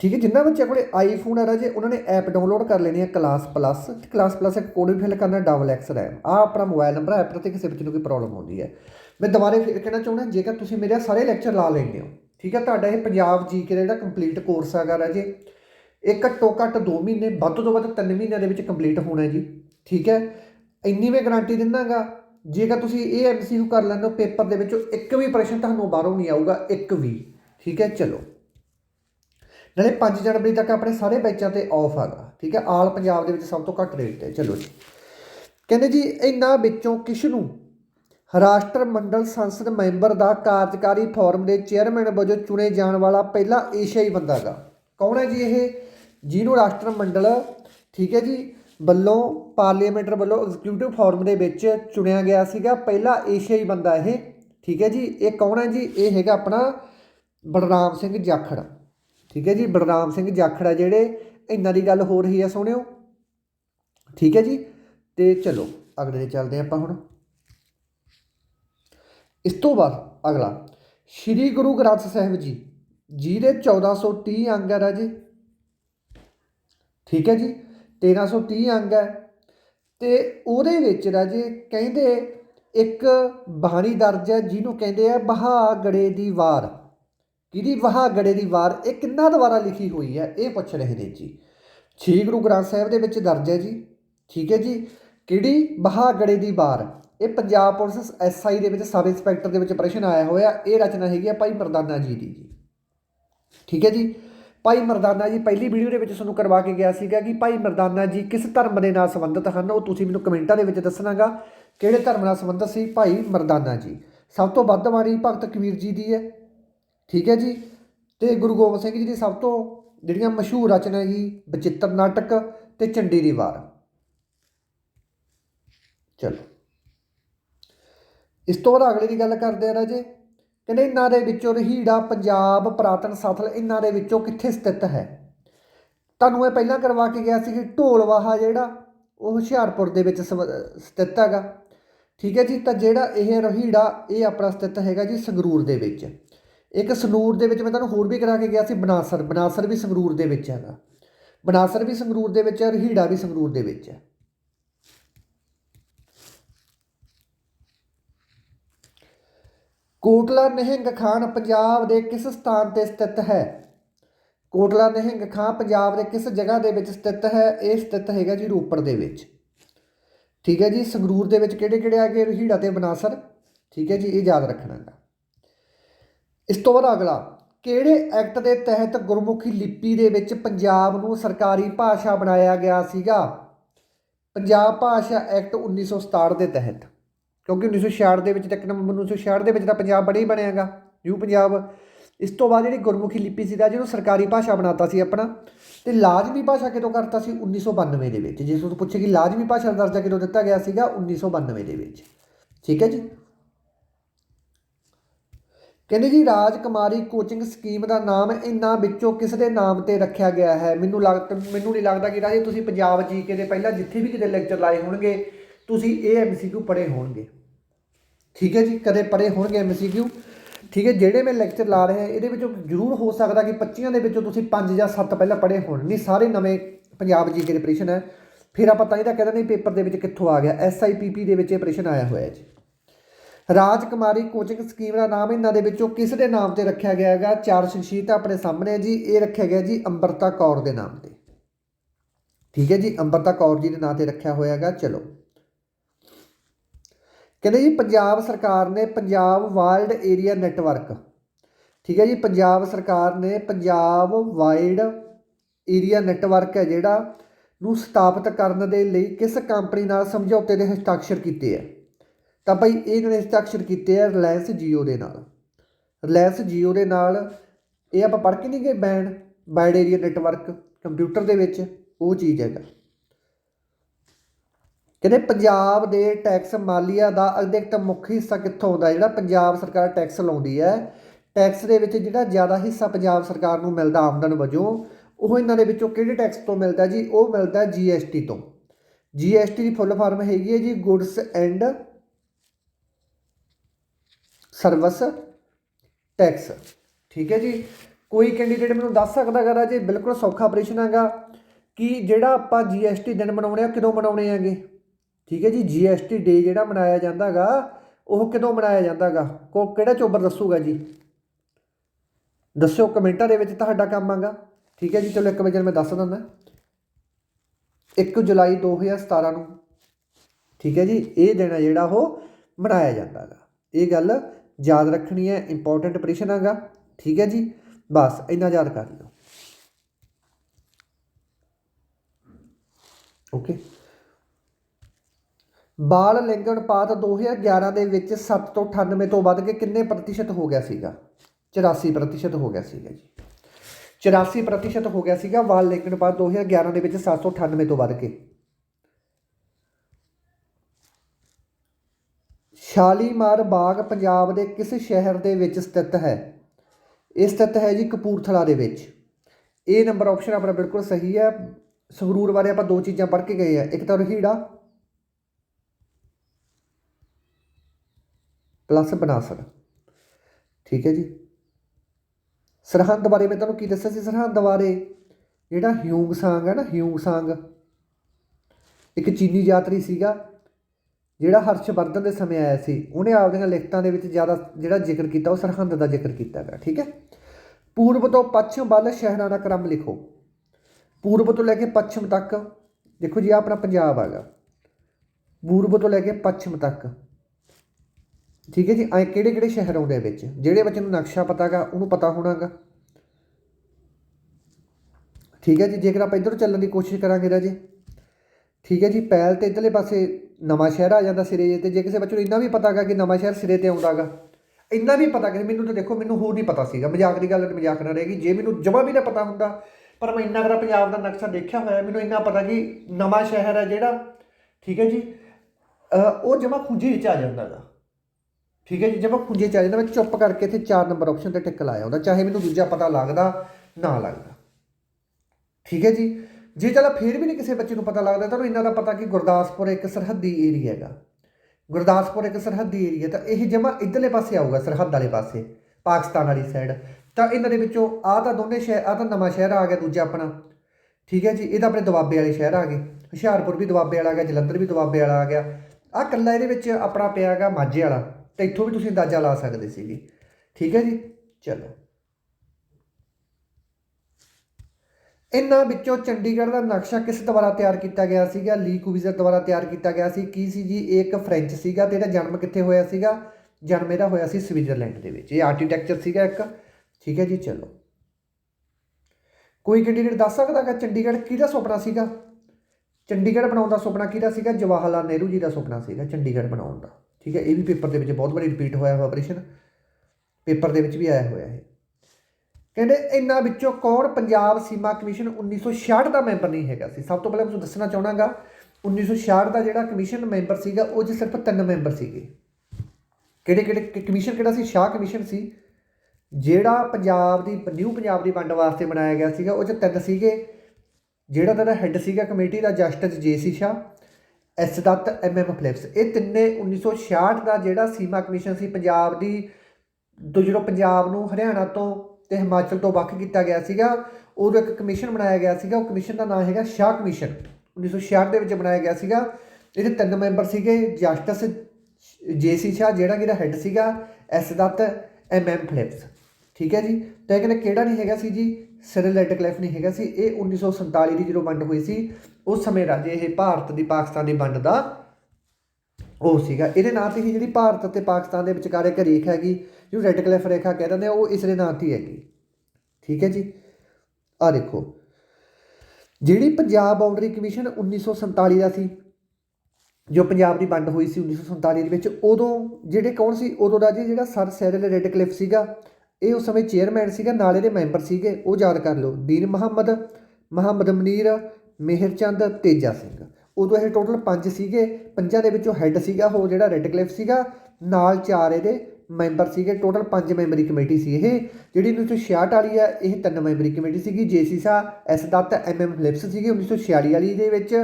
ਠੀਕ ਹੈ, ਜਿੰਨਾ ਬੱਚਿਆਂ ਕੋਲੇ ਆਈਫੋਨ ਹੈ ਰਾਜੇ ਉਹਨਾਂ ਨੇ ਐਪ ਡਾਊਨਲੋਡ ਕਰ ਲੈਣੀ ਹੈ ਕਲਾਸ ਪਲੱਸ ਕਲਾਸ ਪਲੱਸ ਇੱਕ ਕੋਡ ਵੀ ਫਿਲ ਕਰਨਾ ਡਬਲ ਐਕਸ ਰੈਮ ਆ ਆਪਣਾ ਮੋਬਾਈਲ ਨੰਬਰ ਹੈ ਐਪ ਤੇ ਕਿਸੇ ਬੱਚੇ ਨੂੰ ਕੋਈ ਪ੍ਰੋਬਲਮ ਆਉਂਦੀ ਹੈ। ਮੈਂ ਦੁਬਾਰੇ ਫਿਰ ਕਹਿਣਾ ਚਾਹੁੰਦਾ, ਜੇਕਰ ਤੁਸੀਂ ਮੇਰੇ ਸਾਰੇ ਲੈਕਚਰ ਲਾ ਲੈਂਦੇ ਹੋ, ਠੀਕ ਹੈ, ਤੁਹਾਡਾ ਇਹ ਪੰਜਾਬ ਜੀਕੇ ਦਾ ਜਿਹੜਾ ਕੰਪਲੀਟ ਕੋਰਸ ਹੈਗਾ ਰਾਜੇ ਇਹ ਘੱਟੋ ਘੱਟ 2 ਮਹੀਨੇ, ਵੱਧ ਤੋਂ ਵੱਧ 3 ਮਹੀਨਿਆਂ ਦੇ ਵਿੱਚ ਕੰਪਲੀਟ ਹੋਣਾ ਜੀ, ਠੀਕ ਹੈ? ਇੰਨੀ ਮੈਂ ਗਾਰੰਟੀ ਦਿੰਦਾਗਾ, ਜੇਕਰ ਤੁਸੀਂ ਇਹ ਐਮਸੀਕਿਊ ਕਰ ਲੈਂਦੇ ਹੋ, ਪੇਪਰ ਦੇ ਵਿੱਚੋਂ ਇੱਕ ਵੀ ਪ੍ਰਸ਼ਨ ਤੁਹਾਨੂੰ ਬਾਹਰੋਂ ਨਹੀਂ ਆਊਗਾ, ਇੱਕ ਵੀ, ਠੀਕ ਹੈ? ਚਲੋ। ਨਾਲੇ 5 ਜਨਵਰੀ ਤੱਕ ਆਪਣੇ ਸਾਰੇ ਬੈਚਾਂ ਤੇ ਆਫ ਹੈਗਾ ਠੀਕ ਹੈ? ਆਲ ਪੰਜਾਬ ਦੇ ਵਿੱਚ ਸਭ ਤੋਂ ਘੱਟ ਰੇਟ ਹੈ ਚਲੋ ਜੀ। ਕਹਿੰਦੇ ਜੀ, ਇਹਨਾਂ ਵਿੱਚੋਂ ਕਿਸ ਨੂੰ ਰਾਸ਼ਟਰ ਮੰਡਲ ਸੰਸਦ ਮੈਂਬਰ ਦਾ ਕਾਰਜਕਾਰੀ ਫੋਰਮ ਦੇ ਚੇਅਰਮੈਨ ਵਜੋਂ ਚੁਣੇ ਜਾਣ ਵਾਲਾ ਪਹਿਲਾ ਏਸ਼ੀਆਈ ਬੰਦਾ ਹੈਗਾ ਕੌਣ ਹੈ ਜੀ ਇਹ? ਜਿਹਨੂੰ ਰਾਸ਼ਟਰ ਮੰਡਲ, ਠੀਕ ਹੈ ਜੀ, ਵੱਲੋਂ ਪਾਰਲੀਮੈਂਟ ਵੱਲੋਂ ਐਗਜ਼ੀਕਿਊਟਿਵ ਫੋਰਮ ਦੇ ਵਿੱਚ ਚੁਣਿਆ ਗਿਆ ਸੀਗਾ। ਪਹਿਲਾ ਏਸ਼ੀਆਈ ਬੰਦਾ ਇਹ, ਠੀਕ ਹੈ ਜੀ। ਇਹ ਕੌਣ ਹੈ ਜੀ? ਇਹ ਹੈਗਾ ਆਪਣਾ ਬਲਰਾਮ ਸਿੰਘ ਜਾਖੜ, ਠੀਕ ਹੈ ਜੀ। ਬਲਰਾਮ ਸਿੰਘ ਜਾਖੜ ਜਿਹੜੇ ਇਹਨਾਂ ਦੀ ਗੱਲ ਹੋ ਰਹੀ ਹੈ ਸੋਹਣਿਓ ਠੀਕ ਹੈ ਜੀ। ਤੇ ਚਲੋ, ਅਗਲੇ ਦੇ ਚੱਲਦੇ ਆਪਾਂ ਹੁਣ। ਇਸ ਤੋਂ ਬਾਅਦ ਅਗਲਾ, ਸ੍ਰੀ ਗੁਰੂ ਗ੍ਰੰਥ ਸਾਹਿਬ ਜੀ, ਜਿਹਦੇ 1430 ਅੰਗ ਹੈ ਰਾਜੇ। ਠੀਕ ਹੈ ਜੀ? 1330 ਅੰਗ ਹੈ। ਤੇ ਉਹਦੇ ਵਿੱਚ ਰਾਜੇ ਕਹਿੰਦੇ ਇੱਕ ਬਾਣੀ ਦਰਜ ਹੈ, ਜਿਹਨੂੰ ਕਹਿੰਦੇ ਆ ਬਹਾਗੜੇ ਦੀ ਵਾਰ। ਕਿਹਦੀ ਬਹਾਗੜੇ ਦੀ ਵਾਰ? ਇਹ ਕਿੰਨਾ ਦੁਆਰਾ ਲਿਖੀ ਹੋਈ ਹੈ? ਇਹ ਪੁੱਛ ਰਹੇ ਨੇ ਜੀ। ਸ੍ਰੀ ਗੁਰੂ ਗ੍ਰੰਥ ਸਾਹਿਬ ਦੇ ਵਿੱਚ ਦਰਜ ਹੈ ਜੀ। ਠੀਕ ਹੈ ਜੀ? ਕਿਹੜੀ ਬਹਾਗੜੇ ਦੀ ਵਾਰ? ਇਹ ਪੰਜਾਬ ਪੁਲਿਸ ਐਸਆਈ ਦੇ ਵਿੱਚ ਸਬ ਇੰਸਪੈਕਟਰ ਦੇ ਵਿੱਚ ਪ੍ਰਸ਼ਨ ਆਇਆ ਹੋਇਆ। ਇਹ ਰਚਨਾ ਹੈਗੀ ਆ ਭਾਈ ਮਰਦਾਨਾ ਜੀ ਦੀ ਜੀ। ਠੀਕ ਹੈ ਜੀ? ਭਾਈ ਮਰਦਾਨਾ ਜੀ, ਪਹਿਲੀ ਵੀਡੀਓ ਦੇ ਵਿੱਚ ਤੁਹਾਨੂੰ ਕਰਵਾ ਕੇ ਗਿਆ ਸੀਗਾ ਕਿ ਭਾਈ ਮਰਦਾਨਾ ਜੀ ਕਿਸ ਧਰਮ ਦੇ ਨਾਲ ਸੰਬੰਧਿਤ ਹਨ? ਉਹ ਤੁਸੀਂ ਮੈਨੂੰ ਕਮੈਂਟਾਂ ਦੇ ਵਿੱਚ ਦੱਸਣਾਗਾ ਕਿਹੜੇ ਧਰਮ ਨਾਲ ਸੰਬੰਧਿਤ ਸੀ ਭਾਈ ਮਰਦਾਨਾ ਜੀ। ਸਭ ਤੋਂ ਵੱਧ ਵਾਰੀ ਭਗਤ ਕਬੀਰ ਜੀ ਦੀ ਹੈ। ਠੀਕ ਹੈ ਜੀ? ਤੇ ਗੁਰੂ ਗੋਬਿੰਦ ਸਿੰਘ ਜੀ ਦੀ ਸਭ ਤੋਂ ਜਿਹੜੀਆਂ ਮਸ਼ਹੂਰ ਰਚਨਾ ਜੀ ਬਚਿੱਤਰ ਨਾਟਕ ਤੇ ਚੰਡੀ ਦੀ ਵਾਰ। ਚਲੋ। ਇਸ ਤੋਂ ਬਾਅਦ ਅਗਲੇ ਦੀ ਗੱਲ ਕਰਦੇ ਆ ਰਾਜੇ। ਕਹਿੰਦੇ ਇਹਨਾਂ ਦੇ ਵਿੱਚੋਂ ਰਹੀੜਾ, ਪੰਜਾਬ, ਪ੍ਰਾਤਨ ਸਥਲ ਇਹਨਾਂ ਦੇ ਵਿੱਚੋਂ ਕਿੱਥੇ ਸਥਿਤ ਹੈ? ਤੁਹਾਨੂੰ ਇਹ ਪਹਿਲਾਂ ਕਰਵਾ ਕੇ ਗਿਆ ਸੀ ਕਿ ਢੋਲਵਾਹਾ ਜਿਹੜਾ, ਉਹ ਹੁਸ਼ਿਆਰਪੁਰ ਦੇ ਵਿੱਚ ਸਵ- ਸਥਿਤ ਹੈਗਾ। ਠੀਕ ਹੈ ਜੀ, ਤਾਂ ਜਿਹੜਾ ਇਹ ਰਹੀੜਾ, ਇਹ ਆਪਣਾ ਸਥਿਤ ਹੈਗਾ ਜੀ ਸੰਗਰੂਰ ਦੇ ਵਿੱਚ। ਇੱਕ ਸੰਗਰੂਰ ਦੇ ਵਿੱਚ ਮੈਂ ਤੁਹਾਨੂੰ ਹੋਰ ਵੀ ਕਰਾ ਕੇ ਗਿਆ ਸੀ, ਬਨਾਸਰ ਬਨਾਸਰ ਵੀ ਸੰਗਰੂਰ ਦੇ ਵਿੱਚ ਹੈਗਾ। ਬਨਾਸਰ ਵੀ ਸੰਗਰੂਰ ਦੇ ਵਿੱਚ ਹੈ ਰਹੀੜਾ ਵੀ ਸੰਗਰੂਰ ਦੇ ਵਿੱਚ ਹੈ। ਕੋਟਲਾ ਨਿਹੰਗ ਖਾਨ ਪੰਜਾਬ ਦੇ ਕਿਸ ਸਥਾਨ ਤੇ ਸਥਿਤ ਹੈ? ਕੋਟਲਾ ਨਿਹੰਗ ਖਾਨ ਪੰਜਾਬ ਦੇ ਕਿਸ ਜਗ੍ਹਾ ਦੇ ਵਿੱਚ ਸਥਿਤ ਹੈ? ਇਹ ਸਥਿਤ ਹੈਗਾ ਜੀ ਰੋਪੜ ਦੇ ਵਿੱਚ। ਠੀਕ ਹੈ ਜੀ, ਸੰਗਰੂਰ ਦੇ ਵਿੱਚ ਕਿਹੜੇ ਕਿਹੜੇ ਆਗੇ ਰਹੀੜਾ ਤੇ ਬਨਾਸਰ? ਠੀਕ ਹੈ ਜੀ, ਇਹ ਯਾਦ ਰੱਖਣਾ ਹੈ ਇਸ ਤੋਂ ਬਾਅਦ ਅਗਲਾ, ਕਿਹੜੇ ਐਕਟ ਦੇ ਤਹਿਤ ਗੁਰਮੁਖੀ ਲਿਪੀ ਦੇ ਵਿੱਚ ਪੰਜਾਬ ਨੂੰ ਸਰਕਾਰੀ ਭਾਸ਼ਾ ਬਣਾਇਆ ਗਿਆ ਸੀਗਾ? ਪੰਜਾਬ ਭਾਸ਼ਾ ਐਕਟ 1967 ਦੇ ਤਹਿਤ। ਕਿਉਂਕਿ 1966 ਦੇ ਵਿੱਚ ਤੱਕ ਨਵੰਬਰ 1966 ਦੇ ਵਿੱਚ ਤਾਂ ਪੰਜਾਬ ਬਣੇ ਹੀ ਬਣਿਆਗਾ ਯੂ ਪੰਜਾਬ। ਇਸ ਤੋਂ ਬਾਅਦ ਜਿਹੜੀ ਗੁਰਮੁਖੀ ਲਿਪੀ ਸੀ, ਰਾਜੇ ਜਿਹਨੂੰ ਸਰਕਾਰੀ ਭਾਸ਼ਾ ਬਣਾਤਾ ਸੀ ਆਪਣਾ ਤੇ ਲਾਜ਼ਮੀ ਭਾਸ਼ਾ ਕਦੋਂ ਕਰਤਾ ਸੀ? 1992 ਦੇ ਵਿੱਚ। ਜੇ ਤੁਹਾਨੂੰ ਪੁੱਛੇ ਕਿ ਲਾਜ਼ਮੀ ਭਾਸ਼ਾ ਦਾ ਦਰਜਾ ਕਿਦੋਂ ਦਿੱਤਾ ਗਿਆ ਸੀਗਾ? 1992 ਦੇ ਵਿੱਚ। ਠੀਕ ਹੈ ਜੀ? ਕਹਿੰਦੇ ਜੀ, ਰਾਜਕੁਮਾਰੀ ਕੋਚਿੰਗ ਸਕੀਮ ਦਾ ਨਾਮ ਇਹਨਾਂ ਵਿੱਚੋਂ ਕਿਸ ਦੇ ਨਾਮ ਤੇ ਰੱਖਿਆ ਗਿਆ ਹੈ? ਮੈਨੂੰ ਲੱਗ, ਮੈਨੂੰ ਨਹੀਂ ਲੱਗਦਾ ਕਿ ਰਾਜੇ, ਤੁਸੀਂ ਪੰਜਾਬ ਜੀਕੇ ਦੇ ਪਹਿਲਾਂ ਜਿੱਥੇ ਵੀ ਕਿਤੇ ਲੈਕਚਰ ਲਾਏ ਹੋਣਗੇ। ਤੁਸੀਂ ਇਹ ਐਮਸੀਕਿਊ ਪੜ੍ਹੇ ਹੋਣਗੇ। ਠੀਕ ਹੈ ਜੀ? ਕਦੇ ਪੜ੍ਹੇ ਹੋਣਗੇ ਐਮਸੀਕਿਊ ਠੀਕ ਹੈ? ਜਿਹੜੇ ਮੈਂ ਲੈਕਚਰ ਲਾ ਰਿਹਾ, ਇਹਦੇ ਵਿੱਚੋਂ ਜ਼ਰੂਰ ਹੋ ਸਕਦਾ ਕਿ 25 ਦੇ ਵਿੱਚੋਂ ਤੁਸੀਂ 5 ਜਾਂ 7 ਪਹਿਲਾਂ ਪੜ੍ਹੇ ਹੋਣ। ਨਹੀਂ, ਸਾਰੇ ਨਵੇਂ ਪੰਜਾਬ ਜੀ ਦੇ ਪ੍ਰਸ਼ਨ ਹੈ। ਫਿਰ ਆਪਾਂ ਤਾਂ ਇਹਦਾ ਕਹਿੰਦੇ ਨਹੀਂ ਪੇਪਰ ਦੇ ਵਿੱਚ ਕਿੱਥੋਂ ਆ ਗਿਆ। ਐਸਆਈਪੀਪੀ ਦੇ ਵਿੱਚ ਇਹ ਪ੍ਰਸ਼ਨ ਆਇਆ ਹੋਇਆ ਹੈ ਜੀ। ਰਾਜਕੁਮਾਰੀ ਕੋਚਿੰਗ ਸਕੀਮ ਦਾ ਨਾਮ ਇਹਨਾਂ ਦੇ ਵਿੱਚੋਂ ਕਿਸ ਦੇ ਨਾਮ ਤੇ ਰੱਖਿਆ ਗਿਆ ਹੈਗਾ? ਚਾਰ ਸ਼ਖਸੀਅਤ ਆਪਣੇ ਸਾਹਮਣੇ ਜੀ। ਇਹ ਰੱਖਿਆ ਗਿਆ ਜੀ ਅੰਬਰਤਾ ਕੌਰ ਦੇ ਨਾਮ ਤੇ। ਠੀਕ ਹੈ ਜੀ? ਅੰਬਰਤਾ ਕੌਰ ਜੀ ਦੇ ਨਾਂ ਤੇ ਰੱਖਿਆ ਹੋਇਆ ਹੈਗਾ। ਚਲੋ। ਕਹਿੰਦੇ ਜੀ, ਪੰਜਾਬ ਸਰਕਾਰ ਨੇ ਪੰਜਾਬ ਵਾਈਲਡ ਏਰੀਆ ਨੈਟਵਰਕ ਠੀਕ ਹੈ ਜੀ, ਪੰਜਾਬ ਸਰਕਾਰ ਨੇ ਪੰਜਾਬ ਵਾਈਡ ਏਰੀਆ ਨੈਟਵਰਕ ਹੈ ਜਿਹੜਾ, ਨੂੰ ਸਥਾਪਿਤ ਕਰਨ ਦੇ ਲਈ ਕਿਸ ਕੰਪਨੀ ਨਾਲ ਸਮਝੌਤੇ ਦੇ ਹਸਤਾਖਰ ਕੀਤੇ ਹੈ? ਤਾਂ ਭਾਈ ਇਹਨਾਂ ਨੇ ਹਸਤਾਖਰ ਕੀਤੇ ਆ ਰਿਲਾਇੰਸ ਜੀਓ ਦੇ ਨਾਲ। ਰਿਲਾਇੰਸ ਜੀਓ ਦੇ ਨਾਲ ਇਹ ਆਪਾਂ ਪੜ੍ਹ ਕੇ ਨਹੀਂ ਗਏ band wide area network computer ਦੇ ਵਿੱਚ, ਉਹ ਚੀਜ਼ ਹੈਗਾ। ਕਹਿੰਦੇ ਪੰਜਾਬ ਦੇ ਟੈਕਸ ਮਾਲੀਆ ਦਾ ਅਧਿਕਤਮ ਮੁੱਖ ਹਿੱਸਾ ਕਿੱਥੋਂ ਆਉਂਦਾ ਜਿਹੜਾ ਪੰਜਾਬ ਸਰਕਾਰ ਟੈਕਸ ਲਾਉਂਦੀ ਹੈ ਟੈਕਸ ਦੇ ਵਿੱਚ ਜਿਹੜਾ ਜ਼ਿਆਦਾ ਹਿੱਸਾ ਪੰਜਾਬ ਸਰਕਾਰ ਨੂੰ ਮਿਲਦਾ ਆਮਦਨ ਵਜੋਂ, ਉਹ ਇਹਨਾਂ ਦੇ ਵਿੱਚੋਂ ਕਿਹੜੇ ਟੈਕਸ ਤੋਂ ਮਿਲਦਾ ਜੀ? ਉਹ ਮਿਲਦਾ ਜੀਐਸਟੀ ਤੋਂ। ਜੀਐਸਟੀ ਦੀ ਫੁੱਲ ਫਾਰਮ ਹੈਗੀ ਹੈ ਜੀ ਗੁੱਡਸ ਐਂਡ ਸਰਵਿਸ ਟੈਕਸ ਠੀਕ ਹੈ ਜੀ? ਕੋਈ ਕੈਂਡੀਡੇਟ ਮੈਨੂੰ ਦੱਸ ਸਕਦਾ ਹੈਗਾ ਜੀ ਬਿਲਕੁਲ ਸੌਖਾ ਆਪਰੇਸ਼ਨ ਹੈਗਾ। ਕਿ ਜਿਹੜਾ ਆਪਾਂ ਜੀਐਸਟੀ ਦਿਨ ਮਨਾਉਣੇ ਆ, ਕਦੋਂ ਮਨਾਉਣੇ ਹੈਗੇ? ਠੀਕ ਹੈ ਜੀ ਜੀਐਸਟੀ ਡੇ ਜਿਹੜਾ ਮਨਾਇਆ ਜਾਂਦਾ ਹੈਗਾ ਉਹ ਕਦੋਂ ਮਨਾਇਆ ਜਾਂਦਾ ਹੈਗਾ ਕੋ ਕਿਹੜਾ ਚੋਬਰ ਦੱਸੂਗਾ ਜੀ? ਦੱਸਿਓ ਕਮੈਂਟਾਂ ਦੇ ਵਿੱਚ ਤੁਹਾਡਾ ਕੰਮ ਆਗਾ। ਠੀਕ ਹੈ ਜੀ, ਚਲੋ ਇੱਕ ਵਜੇ ਮੈਂ ਦੱਸ ਦਿੰਦਾ। 1 ਜੁਲਾਈ 2017 ਨੂੰ। ਠੀਕ ਹੈ ਜੀ, ਇਹ ਦਿਨ ਹੈ ਜਿਹੜਾ ਉਹ ਮਨਾਇਆ ਜਾਂਦਾ ਹੈਗਾ ਇਹ ਗੱਲ ਯਾਦ ਰੱਖਣੀ ਹੈ ਇੰਪੋਰਟੈਂਟ ਪ੍ਰਸ਼ਨ ਹੈਗਾ ਠੀਕ ਹੈ ਜੀ, ਬਸ ਇੰਨਾ ਯਾਦ ਕਰ ਲਿਓ। ਓਕੇ ਬਾਲ ਲਿੰਗ ਅਨੁਪਾਤ 2011 ਦੇ ਵਿੱਚ 7 ਤੋਂ 98 ਤੋਂ ਵੱਧ ਕੇ ਕਿੰਨੇ ਪ੍ਰਤੀਸ਼ਤ ਹੋ ਗਿਆ ਸੀਗਾ? 84 ਪ੍ਰਤੀਸ਼ਤ ਹੋ ਗਿਆ ਸੀਗਾ ਜੀ। 84 ਪ੍ਰਤੀਸ਼ਤ ਹੋ ਗਿਆ ਸੀਗਾ, ਬਾਲ ਲਿੰਗ ਅਨੁਪਾਤ 2011 ਦੇ ਵਿੱਚ 798 ਤੋਂ ਵੱਧ ਕੇ। ਸ਼ਾਲੀਮਾਰ ਬਾਗ ਪੰਜਾਬ ਦੇ ਕਿਸ ਸ਼ਹਿਰ ਦੇ ਵਿੱਚ ਸਥਿਤ ਹੈ? ਇਹ ਸਥਿਤ ਹੈ ਜੀ ਕਪੂਰਥਲਾ ਦੇ ਵਿੱਚ। ਇਹ ਨੰਬਰ ਆਪਸ਼ਨ ਆਪਣਾ ਬਿਲਕੁਲ ਸਹੀ ਹੈ। ਸੰਗਰੂਰ ਬਾਰੇ ਆਪਾਂ ਦੋ ਚੀਜ਼ਾਂ ਪੜ੍ਹ ਕੇ ਗਏ ਆ। ਇੱਕ ਤਾਂ ਰਹੀੜਾ ਪਲੱਸ ਬਨਾਸਰ ਠੀਕ ਹੈ ਜੀ। ਸਰਹੰਦ ਬਾਰੇ ਮੈਂ ਤੁਹਾਨੂੰ ਕੀ ਦੱਸਿਆ ਸੀ? ਸਰਹੰਦ ਬਾਰੇ ਜਿਹੜਾ ਹਿਊਂਗ ਸਾਂਗ ਹੈ ਨਾ, ਹਿਊਂਗ ਸਾਂਗ, ਇੱਕ ਚੀਨੀ ਯਾਤਰੀ ਸੀਗਾ, ਜਿਹੜਾ ਹਰਸ਼ਵਰਧਨ ਦੇ ਸਮੇਂ ਆਇਆ ਸੀ, ਉਹਨੇ ਆਪਦੀਆਂ ਲਿਖਤਾਂ ਦੇ ਵਿੱਚ ਜ਼ਿਆਦਾ ਜਿਹੜਾ ਜ਼ਿਕਰ ਕੀਤਾ, ਉਹ ਸਰਹੰਦ ਦਾ ਜ਼ਿਕਰ ਕੀਤਾ ਹੈ ਠੀਕ ਹੈ। ਪੂਰਬ ਤੋਂ ਪੱਛਮ ਵੱਲ ਸ਼ਹਿਰਾਂ ਦਾ ਕ੍ਰਮ ਲਿਖੋ। ਪੂਰਬ ਤੋਂ ਲੈ ਕੇ ਪੱਛਮ ਤੱਕ, ਦੇਖੋ ਜੀ, ਆਹ ਆਪਣਾ ਪੰਜਾਬ ਹੈਗਾ ਪੂਰਬ ਤੋਂ ਲੈ ਕੇ ਪੱਛਮ ਤੱਕ। ਠੀਕ ਹੈ ਜੀ? ਐ ਕਿਹੜੇ ਕਿਹੜੇ ਸ਼ਹਿਰ ਆਉਂਦੇ ਆ ਵਿੱਚ? ਜਿਹੜੇ ਬੱਚੇ ਨੂੰ ਨਕਸ਼ਾ ਪਤਾਗਾ, ਉਹਨੂੰ ਪਤਾ ਹੋਣਾਗਾ। ਠੀਕ ਹੈ ਜੀ? ਜੇਕਰ ਆਪਾਂ ਇੱਧਰ ਚੱਲਣ ਦੀ ਕੋਸ਼ਿਸ਼ ਕਰਾਂਗੇ ਰਾਜੇ। ਠੀਕ ਹੈ ਜੀ? ਪਹਿਲ ਤੇ ਇਧਰਲੇ ਪਾਸੇ ਨਵਾਂ ਸ਼ਹਿਰ ਆ ਜਾਂਦਾ ਸਿਰੇ ਜੇ ਤੇ, ਜੇ ਕਿਸੇ ਬੱਚੇ ਨੂੰ ਇੰਨਾ ਵੀ ਪਤਾਗਾ ਕਿ ਨਵਾਂ ਸ਼ਹਿਰ ਸਿਰੇ ਤੇ ਆਉਂਦਾਗਾ। ਇੰਨਾ ਵੀ ਪਤਾ ਕਿ ਮੈਨੂੰ ਤਾਂ ਦੇਖੋ, ਮੈਨੂੰ ਹੋਰ ਨਹੀਂ ਪਤਾ ਸੀਗਾ। ਮਜ਼ਾਕ ਦੀ ਗੱਲ, ਮਜ਼ਾਕ ਨਾ ਰਹੇਗੀ ਜੇ ਮੈਨੂੰ ਜਮਾ ਵੀ ਨਾ ਪਤਾ ਹੁੰਦਾ, ਪਰ ਮੈਂ ਇੰਨਾ ਕਰਾ ਪੰਜਾਬ ਦਾ ਨਕਸ਼ਾ ਦੇਖਿਆ ਹੋਇਆ, ਮੈਨੂੰ ਇੰਨਾ ਪਤਾ ਕਿ ਨਵਾਂ ਸ਼ਹਿਰ ਹੈ ਜਿਹੜਾ। ਠੀਕ ਹੈ ਜੀ? ਉਹ ਜਮਾ ਖੁੰਝੇ ਵਿੱਚ ਆ ਜਾਂਦਾਗਾ। ਠੀਕ ਹੈ ਜੀ ਜਮਾ ਖੁੰਝੇ ਚ ਆ ਜਾਂਦਾ ਮੈਂ ਚੁੱਪ ਕਰਕੇ ਇੱਥੇ 4 ਨੰਬਰ ਆਪਸ਼ਨ ਤੇ ਟਿਕ ਲਾਇਆ ਹੁੰਦਾ, ਚਾਹੇ ਮੈਨੂੰ ਦੂਜਾ ਪਤਾ ਲੱਗਦਾ, ਨਾ ਲੱਗਦਾ। ਠੀਕ ਹੈ ਜੀ, ਜੇ ਚਲਾ ਫੇਰ ਵੀ ਨਹੀਂ ਕਿਸੇ ਬੱਚੇ ਨੂੰ ਪਤਾ ਲੱਗਦਾ, ਤਾਂ ਇਹਨਾਂ ਦਾ ਪਤਾ ਕਿ ਗੁਰਦਾਸਪੁਰ ਇੱਕ ਸਰਹੱਦੀ ਏਰੀਆ ਹੈਗਾ। ਗੁਰਦਾਸਪੁਰ ਇੱਕ ਸਰਹੱਦੀ ਏਰੀਆ ਤਾਂ ਇਹ ਜਮਾ ਇਧਰਲੇ ਪਾਸੇ ਆਊਗਾ, ਸਰਹੱਦ ਵਾਲੇ ਪਾਸੇ, ਪਾਕਿਸਤਾਨ ਵਾਲੀ ਸਾਈਡ ਤਾਂ ਇਹਨਾਂ ਦੇ ਵਿੱਚੋਂ ਆ ਤਾਂ ਦੋਨੇ ਸ਼ਹਿਰ ਆ ਤਾਂ ਨਵਾਂ ਸ਼ਹਿਰ ਆ ਗਿਆ, ਦੂਜਾ ਆਪਣਾ। ਠੀਕ ਹੈ ਜੀ, ਇਹ ਤਾਂ ਆਪਣੇ ਦੁਆਬੇ ਵਾਲੇ ਸ਼ਹਿਰ ਆ ਗਏ। ਹੁਸ਼ਿਆਰਪੁਰ ਵੀ ਦੁਆਬੇ ਵਾਲਾ ਆ ਗਿਆ, ਜਲੰਧਰ ਵੀ ਦੁਆਬੇ ਵਾਲਾ ਆ ਗਿਆ। ਆ ਕੱਲਾ ਇਹਦੇ ਵਿੱਚ ਆਪਣਾ ਪਿਆ ਹੈਗਾ, ਮਾਝੇ ਵਾਲਾ। ਤੇ ਇੱਥੋਂ ਵੀ ਤੁਸੀਂ ਅੰਦਾਜ਼ਾ ਲਾ ਸਕਦੇ ਸੀਗੇ। ਠੀਕ ਹੈ ਜੀ? ਚਲੋ। ਇਹਨਾਂ ਵਿੱਚੋਂ ਚੰਡੀਗੜ੍ਹ ਦਾ ਨਕਸ਼ਾ ਕਿਸ ਦੁਆਰਾ ਤਿਆਰ ਕੀਤਾ ਗਿਆ ਸੀਗਾ? ਲੀ ਕੁਵੀਜ਼ਰ ਦੁਆਰਾ ਤਿਆਰ ਕੀਤਾ ਗਿਆ ਸੀ। ਕੀ ਸੀ ਜੀ? ਇਹ ਇੱਕ ਫ੍ਰੈਂਚ ਸੀਗਾ ਤੇ ਇਹਦਾ ਜਨਮ ਕਿੱਥੇ ਹੋਇਆ ਸੀਗਾ? ਜਨਮ ਇਹਦਾ ਹੋਇਆ ਸੀ ਸਵਿਟਜ਼ਰਲੈਂਡ ਦੇ ਵਿੱਚ। ਇਹ ਆਰਕੀਟੈਕਚਰ ਸੀਗਾ ਇੱਕ। ਠੀਕ ਹੈ ਜੀ, ਚਲੋ। ਕੋਈ ਕੈਂਡੀਡੇਟ ਦੱਸ ਸਕਦਾ ਕਿ ਚੰਡੀਗੜ੍ਹ ਕਿਹਦਾ ਸੁਪਨਾ ਸੀਗਾ? ਚੰਡੀਗੜ੍ਹ ਬਣਾਉਣ ਦਾ ਸੁਪਨਾ ਕਿਹਦਾ ਸੀਗਾ? ਜਵਾਹਰ ਲਾਲ ਨਹਿਰੂ ਜੀ ਦਾ ਸੁਪਨਾ ਸੀਗਾ ਚੰਡੀਗੜ੍ਹ ਬਣਾਉਣ ਦਾ। ਠੀਕ ਹੈ, ਇਹ ਵੀ ਪੇਪਰ ਦੇ ਵਿੱਚ ਬਹੁਤ ਵਾਰੀ ਰਿਪੀਟ ਹੋਇਆ ਹੋਇਆ ਆਪਰੇਸ਼ਨ ਪੇਪਰ ਦੇ ਵਿੱਚ ਵੀ ਆਇਆ ਹੋਇਆ ਹੈ ਕਹਿੰਦੇ ਇਹਨਾਂ ਵਿੱਚੋਂ ਕੌਣ ਪੰਜਾਬ ਸੀਮਾ ਕਮਿਸ਼ਨ 1966 ਦਾ ਮੈਂਬਰ ਨਹੀਂ ਹੈਗਾ ਸੀ? ਸਭ ਤੋਂ ਪਹਿਲਾਂ ਮੈਂ ਤੁਹਾਨੂੰ ਦੱਸਣਾ ਚਾਹਣਾਗਾ 1966 ਦਾ ਜਿਹੜਾ ਕਮਿਸ਼ਨ ਮੈਂਬਰ ਸੀਗਾ, ਉਹ 'ਚ ਸਿਰਫ ਤਿੰਨ ਮੈਂਬਰ ਸੀਗੇ। ਕਿਹੜੇ ਕਿਹੜੇ ਕਮਿਸ਼ਨ ਕਿਹੜਾ ਸੀ? ਸ਼ਾਹ ਕਮਿਸ਼ਨ ਸੀ। ਜਿਹੜਾ ਪੰਜਾਬ ਦੀ, ਨਿਊ ਪੰਜਾਬ ਦੀ ਵੰਡ ਵਾਸਤੇ ਬਣਾਇਆ ਗਿਆ ਸੀਗਾ, ਉਹ 'ਚ ਤਿੰਨ ਸੀਗੇ। ਜਿਹੜਾ ਉਹਦਾ ਹੈੱਡ ਸੀਗਾ ਕਮੇਟੀ ਦਾ, justice JC Shah. S Dutt M M Phillips ਇਹ ਤਿੰਨੇ 1966 ਦਾ ਜਿਹੜਾ ਸੀਮਾ ਕਮਿਸ਼ਨ ਸੀ, ਪੰਜਾਬ ਦੀ ਤੋਂ ਜਦੋਂ ਪੰਜਾਬ ਨੂੰ ਹਰਿਆਣਾ ਤੋਂ ਤੇ ਹਿਮਾਚਲ ਤੋਂ ਵੱਖ ਕੀਤਾ ਗਿਆ ਸੀਗਾ, ਉਦੋਂ ਇੱਕ ਕਮਿਸ਼ਨ ਬਣਾਇਆ ਗਿਆ ਸੀਗਾ, ਉਹ ਕਮਿਸ਼ਨ ਦਾ ਨਾਮ ਹੈਗਾ ਸ਼ਾਹ ਕਮਿਸ਼ਨ। 1966 ਦੇ ਵਿੱਚ ਬਣਾਇਆ ਗਿਆ ਸੀਗਾ। ਇਹਦੇ ਤਿੰਨ ਮੈਂਬਰ ਸੀਗੇ, ਜਸਟਿਸ ਜੇਸੀ ਸ਼ਾਹ, ਜਿਹੜਾ ਕਿ ਇਹਦਾ ਹੈੱਡ ਸੀਗਾ S Dutt M M Phillips ਠੀਕ ਹੈ ਜੀ? ਤਾਂ ਇਹ ਕਹਿੰਦੇ ਕਿਹੜਾ ਨਹੀਂ ਹੈਗਾ ਸੀ ਜੀ? ਸਿਰਲ ਐਡਕਲੈਫ ਨਹੀਂ ਹੈਗਾ ਸੀ। ਇਹ 1947 ਦੀ ਜਦੋਂ ਵੰਡ ਹੋਈ ਸੀ, ਉਸ ਸਮੇਂ ਰਾਜੇ ਇਹ ਭਾਰਤ ਦੀ ਪਾਕਿਸਤਾਨ ਦੀ ਵੰਡ ਦਾ ਉਹ ਸੀਗਾ। ਇਹਦੇ ਨਾਂ ਤੇ ਹੀ ਜਿਹੜੀ ਭਾਰਤ ਅਤੇ ਪਾਕਿਸਤਾਨ ਦੇ ਵਿਚਕਾਰ ਇੱਕ ਰੇਖਾ ਹੈਗੀ, ਜਿਹਨੂੰ ਰੈੱਡ ਕਲਿਫ ਰੇਖਾ ਕਹਿ ਦਿੰਦੇ ਆ, ਉਹ ਇਸ ਦੇ ਨਾਂ ਤੇ ਹੈਗੀ। ਠੀਕ ਹੈ ਜੀ? ਆ ਦੇਖੋ। ਜਿਹੜੀ ਪੰਜਾਬ ਬਾਉਂਡਰੀ ਕਮਿਸ਼ਨ 1947 ਦਾ ਸੀ, ਜੋ ਪੰਜਾਬ ਦੀ ਵੰਡ ਹੋਈ ਸੀ 1947 ਦੇ ਵਿੱਚ, ਉਦੋਂ ਜਿਹੜੇ ਕੌਣ ਸੀ? ਉਦੋਂ ਦਾ ਜਿਹੜਾ ਸਰ ਸੈਰਲ ਰੈੱਡ ਕਲਿਫ ਸੀਗਾ ਇਹ ਉਸ ਸਮੇਂ ਚੇਅਰਮੈਨ ਸੀਗਾ, ਨਾਲ ਇਹਦੇ ਮੈਂਬਰ ਸੀਗੇ, ਉਹ ਯਾਦ ਕਰ ਲਓ, ਦੀਨ ਮੁਹੰਮਦ ਮੁਹੰਮਦ ਮਨੀਰ ਮਿਹਰਚੰਦ ਤੇਜਾ ਸਿੰਘ। ਉਦੋਂ ਇਹ ਟੋਟਲ ਪੰਜ ਸੀਗੇ, ਪੰਜਾਂ ਦੇ ਵਿੱਚੋਂ ਹੈੱਡ ਸੀਗਾ ਉਹ ਜਿਹੜਾ ਰੈੱਡ ਕਲਿਫ ਸੀਗਾ, ਨਾਲ ਚਾਰ ਇਹਦੇ ਮੈਂਬਰ ਸੀਗੇ ਟੋਟਲ ਪੰਜ ਮੈਂਬਰੀ ਕਮੇਟੀ ਸੀ ਇਹ। ਜਿਹੜੀ 1966 ਵਾਲੀ ਆ, ਇਹ ਤਿੰਨ ਮੈਂਬਰੀ ਕਮੇਟੀ ਸੀਗੀ JC Shah S Dutt, M M Phillips ਸੀਗੀ 1946 ਵਾਲੀ ਦੇ ਵਿੱਚ,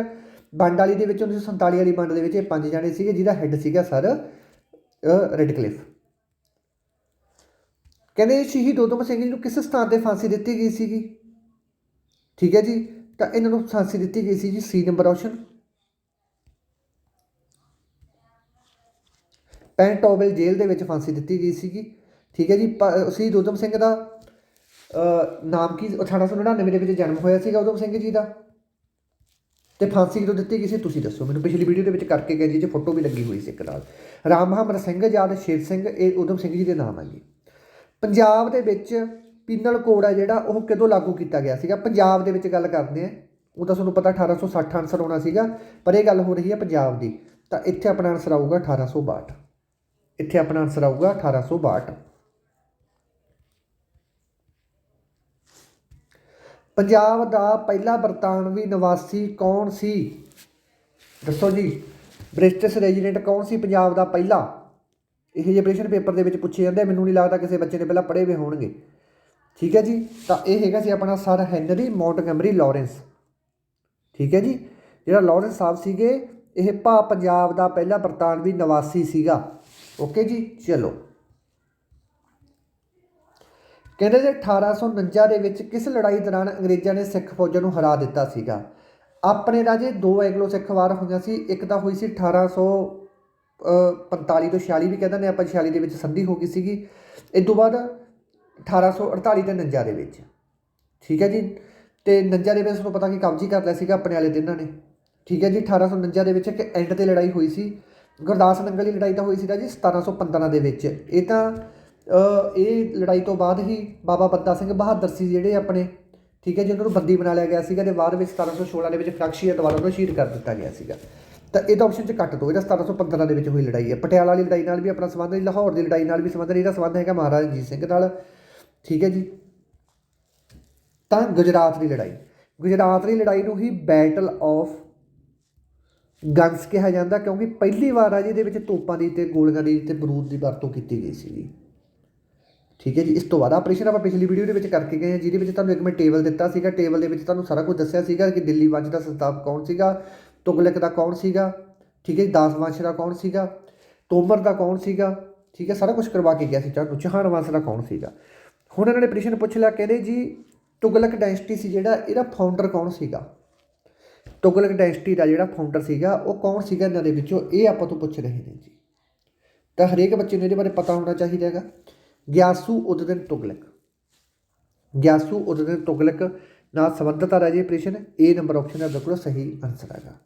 ਵੰਡ ਵਾਲੀ ਦੇ ਵਿੱਚ 1947 ਵਾਲੀ ਵੰਡ ਦੇ ਵਿੱਚ ਇਹ ਪੰਜ ਜਾਣੇ ਸੀਗੇ, ਜਿਹਦਾ ਹੈੱਡ ਸੀਗਾ ਸਰ ਰੈੱਡ ਕਲਿਫ ਕਹਿੰਦੇ ਸ਼ਹੀਦ ਊਧਮ ਸਿੰਘ ਜੀ ਨੂੰ ਕਿਸ ਸਥਾਨ ਤੇ ਫਾਂਸੀ ਦਿੱਤੀ ਗਈ ਸੀਗੀ। ਠੀਕ ਹੈ ਜੀ, ਤਾਂ ਇਹਨਾਂ ਨੂੰ ਫਾਂਸੀ ਦਿੱਤੀ ਗਈ ਸੀ ਜੀ, ਸੀ ਨੰਬਰ ਆਪਸ਼ਨ। ਪੈਂਟੋਵਲ ਜੇਲ੍ਹ ਦੇ ਵਿੱਚ ਫਾਂਸੀ ਦਿੱਤੀ ਗਈ ਸੀਗੀ। ਠੀਕ ਹੈ ਜੀ, ਪ- ਸ਼ਹੀਦ ਊਧਮ ਸਿੰਘ ਦਾ ਨਾਮ ਕੀ 1899 ਦੇ ਵਿੱਚ ਜਨਮ ਹੋਇਆ ਸੀਗਾ ਊਧਮ ਸਿੰਘ ਜੀ ਦਾ। ਤੇ ਫਾਂਸੀ ਕਦੋਂ ਦਿੱਤੀ ਗਈ ਸੀ, ਤੁਸੀਂ ਦੱਸੋ, ਮੈਨੂੰ ਪਿਛਲੀ ਵੀਡੀਓ ਦੇ ਵਿੱਚ ਕਰਕੇ ਗਏ ਜੀ, ਜੇ ਫੋਟੋ ਵੀ ਲੱਗੀ ਹੋਈ ਸੀ ਇੱਕ ਨਾਲ। ਰਾਮ ਬਹਾਦਰ ਸਿੰਘ ਆਜ਼ਾਦ ਸ਼ੇਰ ਸਿੰਘ, ਇਹ ਊਧਮ ਸਿੰਘ ਜੀ ਦੇ ਨਾਮ ਹੈ ਜੀ। ਪੰਜਾਬ ਦੇ ਵਿੱਚ ਪੀਨਲ ਕੋਡ ਹੈ ਜਿਹੜਾ, ਉਹ ਕਦੋਂ ਲਾਗੂ ਕੀਤਾ ਗਿਆ ਸੀਗਾ? ਪੰਜਾਬ ਦੇ ਵਿੱਚ ਗੱਲ ਕਰਦੇ ਆ ਉਹ ਤਾਂ ਤੁਹਾਨੂੰ ਪਤਾ 1860 ਆਨਸਰ ਆਉਣਾ ਸੀਗਾ, ਪਰ ਇਹ ਗੱਲ ਹੋ ਰਹੀ ਹੈ ਪੰਜਾਬ ਦੀ। ਤਾਂ ਇੱਥੇ ਆਪਣਾ ਆਨਸਰ ਆਊਗਾ 1862 ਇੱਥੇ ਆਪਣਾ ਆਨਸਰ ਆਊਗਾ 1862 ਪੰਜਾਬ ਦਾ ਪਹਿਲਾ ਬਰਤਾਨਵੀ ਨਿਵਾਸੀ ਕੌਣ ਸੀ? ਦੱਸੋ ਜੀ। ਬ੍ਰਿਟਿਸ਼ ਰੈਜ਼ੀਡੈਂਟ ਕੌਣ ਸੀ? ਪੰਜਾਬ ਦਾ ਪਹਿਲਾ। ਇਹ ਜਿਹੇ ਪ੍ਰੈਸ਼ਨ ਪੇਪਰ ਦੇ ਵਿੱਚ ਪੁੱਛੇ ਜਾਂਦੇ ਮੈਨੂੰ ਨਹੀਂ ਲੱਗਦਾ ਕਿਸੇ ਬੱਚੇ ਨੇ ਪਹਿਲਾਂ ਪੜ੍ਹੇ ਹੋਏ ਹੋਣਗੇ। ਠੀਕ ਹੈ ਜੀ? ਤਾਂ ਇਹ ਹੈਗਾ ਸੀ ਆਪਣਾ ਸਰ ਹੈਨਰੀ ਮੌਂਟਗਮਰੀ ਲਾਰੈਂਸ। ਠੀਕ ਹੈ ਜੀ? ਜਿਹੜਾ ਲਾਰੈਂਸ ਸਾਹਿਬ ਸੀਗੇ, ਇਹ ਭਾ ਪੰਜਾਬ ਦਾ ਪਹਿਲਾ ਬਰਤਾਨਵੀ ਨਿਵਾਸੀ ਸੀਗਾ। ਓਕੇ ਜੀ? ਚਲੋ। ਕਹਿੰਦੇ ਜੇ 1849 ਦੇ ਵਿੱਚ ਕਿਸ ਲੜਾਈ ਦੌਰਾਨ ਅੰਗਰੇਜ਼ਾਂ ਨੇ ਸਿੱਖ ਫੌਜਾਂ ਨੂੰ ਹਰਾ ਦਿੱਤਾ ਸੀਗਾ? ਆਪਣੇ ਰਾਜੇ ਦੋ ਐਂਗਲੋ ਸਿੱਖ ਵਾਰ ਹੋਈਆਂ ਸੀ, ਇੱਕ ਤਾਂ ਹੋਈ ਸੀ 1845 ਤੋਂ 46 ਵੀ ਕਹਿੰਦੇ ਨੇ ਆਪਾਂ 46 ਦੇ ਵਿੱਚ ਸੰਧੀ ਹੋ ਗਈ ਸੀਗੀ। ਇਸ ਤੋਂ ਬਾਅਦ 1848 ਤੇ 49 ਦੇ ਵਿੱਚ। ਠੀਕ ਹੈ ਜੀ? ਤੇ 49 ਦੇ ਵਿੱਚ ਤੁਹਾਨੂੰ ਪਤਾ ਕਿ ਕਬਜ਼ੀ ਕਰ ਲਿਆ ਸੀਗਾ ਆਪਣੇ ਵਾਲੇ ਦਿਨਾਂ ਨੇ ਠੀਕ ਹੈ ਜੀ? 1849 ਦੇ ਵਿੱਚ ਇੱਕ ਐਂਡ ਤੇ ਲੜਾਈ ਹੋਈ ਸੀ। ਗੁਰਦਾਸ ਨੰਗਲ ਦੀ ਲੜਾਈ ਤਾਂ ਹੋਈ ਸੀਗਾ ਜੀ 1715 ਦੇ ਵਿੱਚ। ਇਹ ਤਾਂ ਇਹ ਲੜਾਈ ਤੋਂ ਬਾਅਦ ਹੀ ਬਾਬਾ ਬੰਦਾ ਸਿੰਘ ਬਹਾਦਰ ਸੀ ਜਿਹੜੇ ਆਪਣੇ, ਠੀਕ ਹੈ ਜੀ? ਉਹਨਾਂ ਨੂੰ ਬੰਦੀ ਬਣਾ ਲਿਆ ਗਿਆ ਸੀਗਾ ਤੇ ਬਾਅਦ ਵਿੱਚ 1716 ਦੇ ਵਿੱਚ ਫਰਕਸ਼ੀ ਦੁਆਰਾ ਉਹਨੂੰ ਸ਼ਹੀਦ ਕਰ ਦਿੱਤਾ ਗਿਆ ਸੀਗਾ। ਤਾਂ ਇਹਦਾ ਆਪਸ਼ਨ ਚ ਕੱਟ ਦੋ, ਇਹਦਾ 1715 ਦੇ ਵਿੱਚ ਹੋਈ ਲੜਾਈ ਹੈ। ਪਟਿਆਲਾ ਵਾਲੀ ਲੜਾਈ ਨਾਲ ਵੀ ਆਪਣਾ ਸੰਬੰਧ ਹੈ, ਲਾਹੌਰ ਦੀ ਲੜਾਈ ਨਾਲ ਵੀ ਸੰਬੰਧ ਹੈ, ਇਹਦਾ ਸੰਬੰਧ ਹੈਗਾ ਮਹਾਰਾਜਾ ਰਣਜੀਤ ਸਿੰਘ ਨਾਲ। ਠੀਕ ਹੈ ਜੀ। ਤਾਂ ਗੁਜਰਾਤ ਦੀ ਲੜਾਈ। ਗੁਜਰਾਤ ਦੀ ਲੜਾਈ ਨੂੰ ਹੀ ਬੈਟਲ ਆਫ ਗਨਸ ਕਿਹਾ ਜਾਂਦਾ, ਕਿਉਂਕਿ ਪਹਿਲੀ ਵਾਰ ਆ ਜੀ ਇਹਦੇ ਵਿੱਚ ਤੋਪਾਂ ਦੀ ਤੇ ਗੋਲੀਆਂ ਦੀ ਤੇ ਬਰੂਦ ਦੀ ਵਰਤੋਂ ਕੀਤੀ ਗਈ ਸੀਗੀ। ਠੀਕ ਹੈ ਜੀ, ਇਸ ਤੋਂ ਬਾਅਦ ਆਪਰੇਸ਼ਨ ਆਪਾਂ ਪਿਛਲੀ ਵੀਡੀਓ ਦੇ ਵਿੱਚ ਕਰਕੇ ਗਏ ਹਾਂ, ਜਿਹਦੇ ਵਿੱਚ ਤੁਹਾਨੂੰ ਇੱਕ ਮੈਂ ਟੇਬਲ ਦਿੱਤਾ ਸੀਗਾ। ਟੇਬਲ ਦੇ ਵਿੱਚ ਤੁਹਾਨੂੰ ਸਾਰਾ ਕੁਝ ਦੱਸਿਆ ਸੀਗਾ ਕਿ ਦਿੱਲੀ ਵੰਸ਼ ਦਾ ਸੰਸਥਾਪਕ ਕੌਣ ਸੀਗਾ ਤੁਗਲਕ ਦਾ ਕੌਣ ਸੀਗਾ? ਠੀਕ ਹੈ ਜੀ, ਦਾਸ ਵੰਸ਼ ਦਾ ਕੌਣ ਸੀਗਾ? ਤੋਮਰ ਦਾ ਕੌਣ ਸੀਗਾ? ਠੀਕ ਹੈ, ਸਾਰਾ ਕੁਝ ਕਰਵਾ ਕੇ ਗਿਆ ਸੀ ਤੁਹਾਨੂੰ ਚੌਹਾਨ ਵੰਸ਼ ਦਾ ਕੌਣ ਸੀਗਾ? ਹੁਣ ਇਹਨਾਂ ਨੇ ਪ੍ਰਸ਼ਨ ਪੁੱਛ ਲਿਆ, ਕਹਿੰਦੇ ਜੀ ਤੁਗਲਕ ਡਾਇਨਸਟੀ ਸੀ ਜਿਹੜਾ, ਇਹਦਾ ਫਾਊਂਡਰ ਕੌਣ ਸੀਗਾ? ਤੁਗਲਕ ਡਾਇਨਸਟੀ ਦਾ ਜਿਹੜਾ ਫਾਊਂਡਰ ਸੀਗਾ, ਉਹ ਕੌਣ ਸੀਗਾ ਇਹਨਾਂ ਦੇ ਵਿੱਚੋਂ? ਇਹ ਆਪਾਂ ਤੋਂ ਪੁੱਛ ਰਹੇ ਨੇ ਜੀ। ਤਾਂ ਹਰੇਕ ਬੱਚੇ ਨੂੰ ਇਹਦੇ ਬਾਰੇ ਪਤਾ ਹੋਣਾ ਚਾਹੀਦਾ ਹੈਗਾ। ਗਿਆਸੂ ਉਦਦਿਨ ਤੁਗਲਕ। ਗਿਆਸੂ ਉਦਦਿਨ ਤੁਗਲਕ ਨਾਲ ਸੰਬੰਧਿਤ ਆ ਰਾਜੇ ਪ੍ਰਸ਼ਨ ਏ ਨੰਬਰ ਆਪਸ਼ਨ ਦਾ ਬਿਲਕੁਲ ਸਹੀ ਆਨਸਰ ਹੈਗਾ।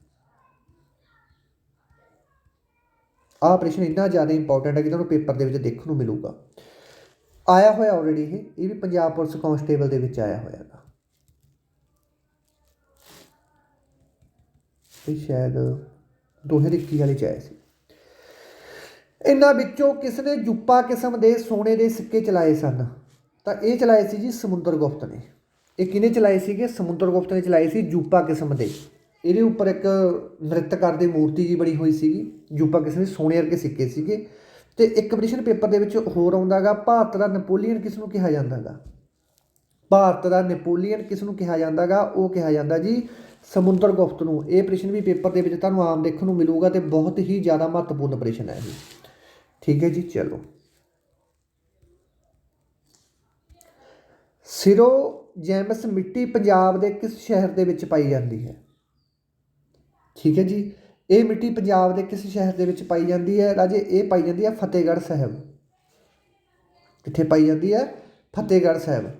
ਆਹ ਆਪਰੇਸ਼ਨ ਇੰਨਾ ਜ਼ਿਆਦਾ ਇੰਪੋਰਟੈਂਟ ਹੈ ਕਿ ਤੁਹਾਨੂੰ ਪੇਪਰ ਦੇ ਵਿੱਚ ਦੇਖਣ ਨੂੰ ਮਿਲੂਗਾ। ਆਇਆ ਹੋਇਆ ਆਲਰੇਡੀ ਇਹ ਇਹ ਵੀ ਪੰਜਾਬ ਪੁਲਿਸ ਕਾਂਸਟੇਬਲ ਦੇ ਵਿੱਚ ਆਇਆ ਹੋਇਆ ਹੈਗਾ ਇਹ ਸ਼ਾਇਦ 2021 ਵਾਲੇ ਚ ਆਇਆ ਸੀ। ਇਹਨਾਂ ਵਿੱਚੋਂ ਕਿਸ ਨੇ ਜੁੱਪਾ ਕਿਸਮ ਦੇ ਸੋਨੇ ਦੇ ਸਿੱਕੇ ਚਲਾਏ ਸਨ। ਤਾਂ ਇਹ ਚਲਾਏ ਸੀ ਜੀ ਸਮੁੰਦਰ ਗੁਪਤ ਨੇ। ਇਹ ਕਿਹਨੇ ਚਲਾਏ ਸੀਗੇ? ਸਮੁੰਦਰ ਗੁਪਤ ਨੇ ਚਲਾਏ ਸੀ ਜੂਪਾ ਕਿਸਮ ਦੇ। ਇਹਦੇ ਉੱਪਰ ਇੱਕ ਨ੍ਰਿਤ ਕਰਦੇ ਮੂਰਤੀ ਜੀ ਬਣੀ ਹੋਈ ਸੀਗੀ, ਜੂਪਾ ਕਿਸੇ ਦੇ ਸੋਨੇ ਵਰਗੇ ਸਿੱਕੇ ਸੀਗੇ ਤੇ ਇੱਕ ਪ੍ਰਸ਼ਨ ਪੇਪਰ ਦੇ ਵਿੱਚ ਹੋਰ ਆਉਂਦਾਗਾ, ਭਾਰਤ ਦਾ ਨੈਪੋਲੀਅਨ ਕਿਸ ਨੂੰ ਕਿਹਾ ਜਾਂਦਾਗਾ? ਭਾਰਤ ਦਾ ਨੈਪੋਲੀਅਨ ਕਿਸ ਨੂੰ ਕਿਹਾ ਜਾਂਦਾਗਾ? ਉਹ ਕਿਹਾ ਜਾਂਦਾ ਜੀ ਸਮੁੰਦਰ ਗੁਪਤ ਨੂੰ। ਇਹ ਪ੍ਰਸ਼ਨ ਵੀ ਪੇਪਰ ਦੇ ਵਿੱਚ ਤੁਹਾਨੂੰ ਆਮ ਦੇਖਣ ਨੂੰ ਮਿਲੂਗਾ ਤੇ ਬਹੁਤ ਹੀ ਜ਼ਿਆਦਾ ਮਹੱਤਵਪੂਰਨ ਪ੍ਰਸ਼ਨ ਹੈ ਇਹ ਠੀਕ ਹੈ ਜੀ, ਚਲੋ। ਸਿਰੋ ਜੈਮਸ ਮਿੱਟੀ ਪੰਜਾਬ ਦੇ ਕਿਸ ਸ਼ਹਿਰ ਦੇ ਵਿੱਚ ਪਾਈ ਜਾਂਦੀ ਹੈ? ਠੀਕ ਹੈ ਜੀ। ਇਹ ਮਿੱਟੀ ਪੰਜਾਬ ਦੇ ਕਿਸ ਸ਼ਹਿਰ ਦੇ ਵਿੱਚ ਪਾਈ ਜਾਂਦੀ ਹੈ। ਰਾਜੇ, ਇਹ ਪਾਈ ਜਾਂਦੀ ਹੈ ਫਤਿਹਗੜ੍ਹ ਸਾਹਿਬ। ਕਿੱਥੇ ਪਾਈ ਜਾਂਦੀ ਹੈ? ਫਤਿਹਗੜ੍ਹ ਸਾਹਿਬ।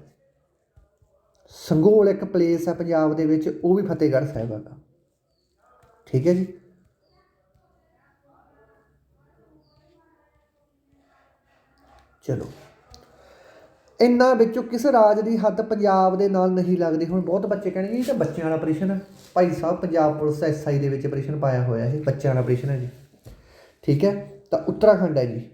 ਸੰਗੋਲ ਇੱਕ ਪਲੇਸ ਹੈ ਪੰਜਾਬ ਦੇ ਵਿੱਚ, ਉਹ ਵੀ ਫਤਿਹਗੜ੍ਹ ਸਾਹਿਬ ਹੈਗਾ ਠੀਕ ਹੈ ਜੀ। ਚਲੋ। ਇਹਨਾਂ ਵਿੱਚੋਂ ਕਿਸ ਰਾਜ ਦੀ ਹੱਦ ਪੰਜਾਬ ਦੇ ਨਾਲ ਨਹੀਂ ਲੱਗਦੀ। ਹੁਣ ਬਹੁਤ ਬੱਚੇ ਕਹਿਣਗੇ, ਇਹ ਤਾਂ ਬੱਚਿਆਂ ਵਾਲਾ ਆਪਰੇਸ਼ਨ ਹੈ ਭਾਈ ਸਾਹਿਬ, ਪੰਜਾਬ ਪੁਲਿਸ ਐਸਆਈ ਦੇ ਵਿੱਚ ਆਪਰੇਸ਼ਨ ਪਾਇਆ ਹੋਇਆ ਇਹ, ਬੱਚਿਆਂ ਵਾਲਾ ਆਪਰੇਸ਼ਨ ਹੈ ਜੀ। ਠੀਕ ਹੈ? ਤਾਂ ਉੱਤਰਾਖੰਡ ਹੈ ਜੀ।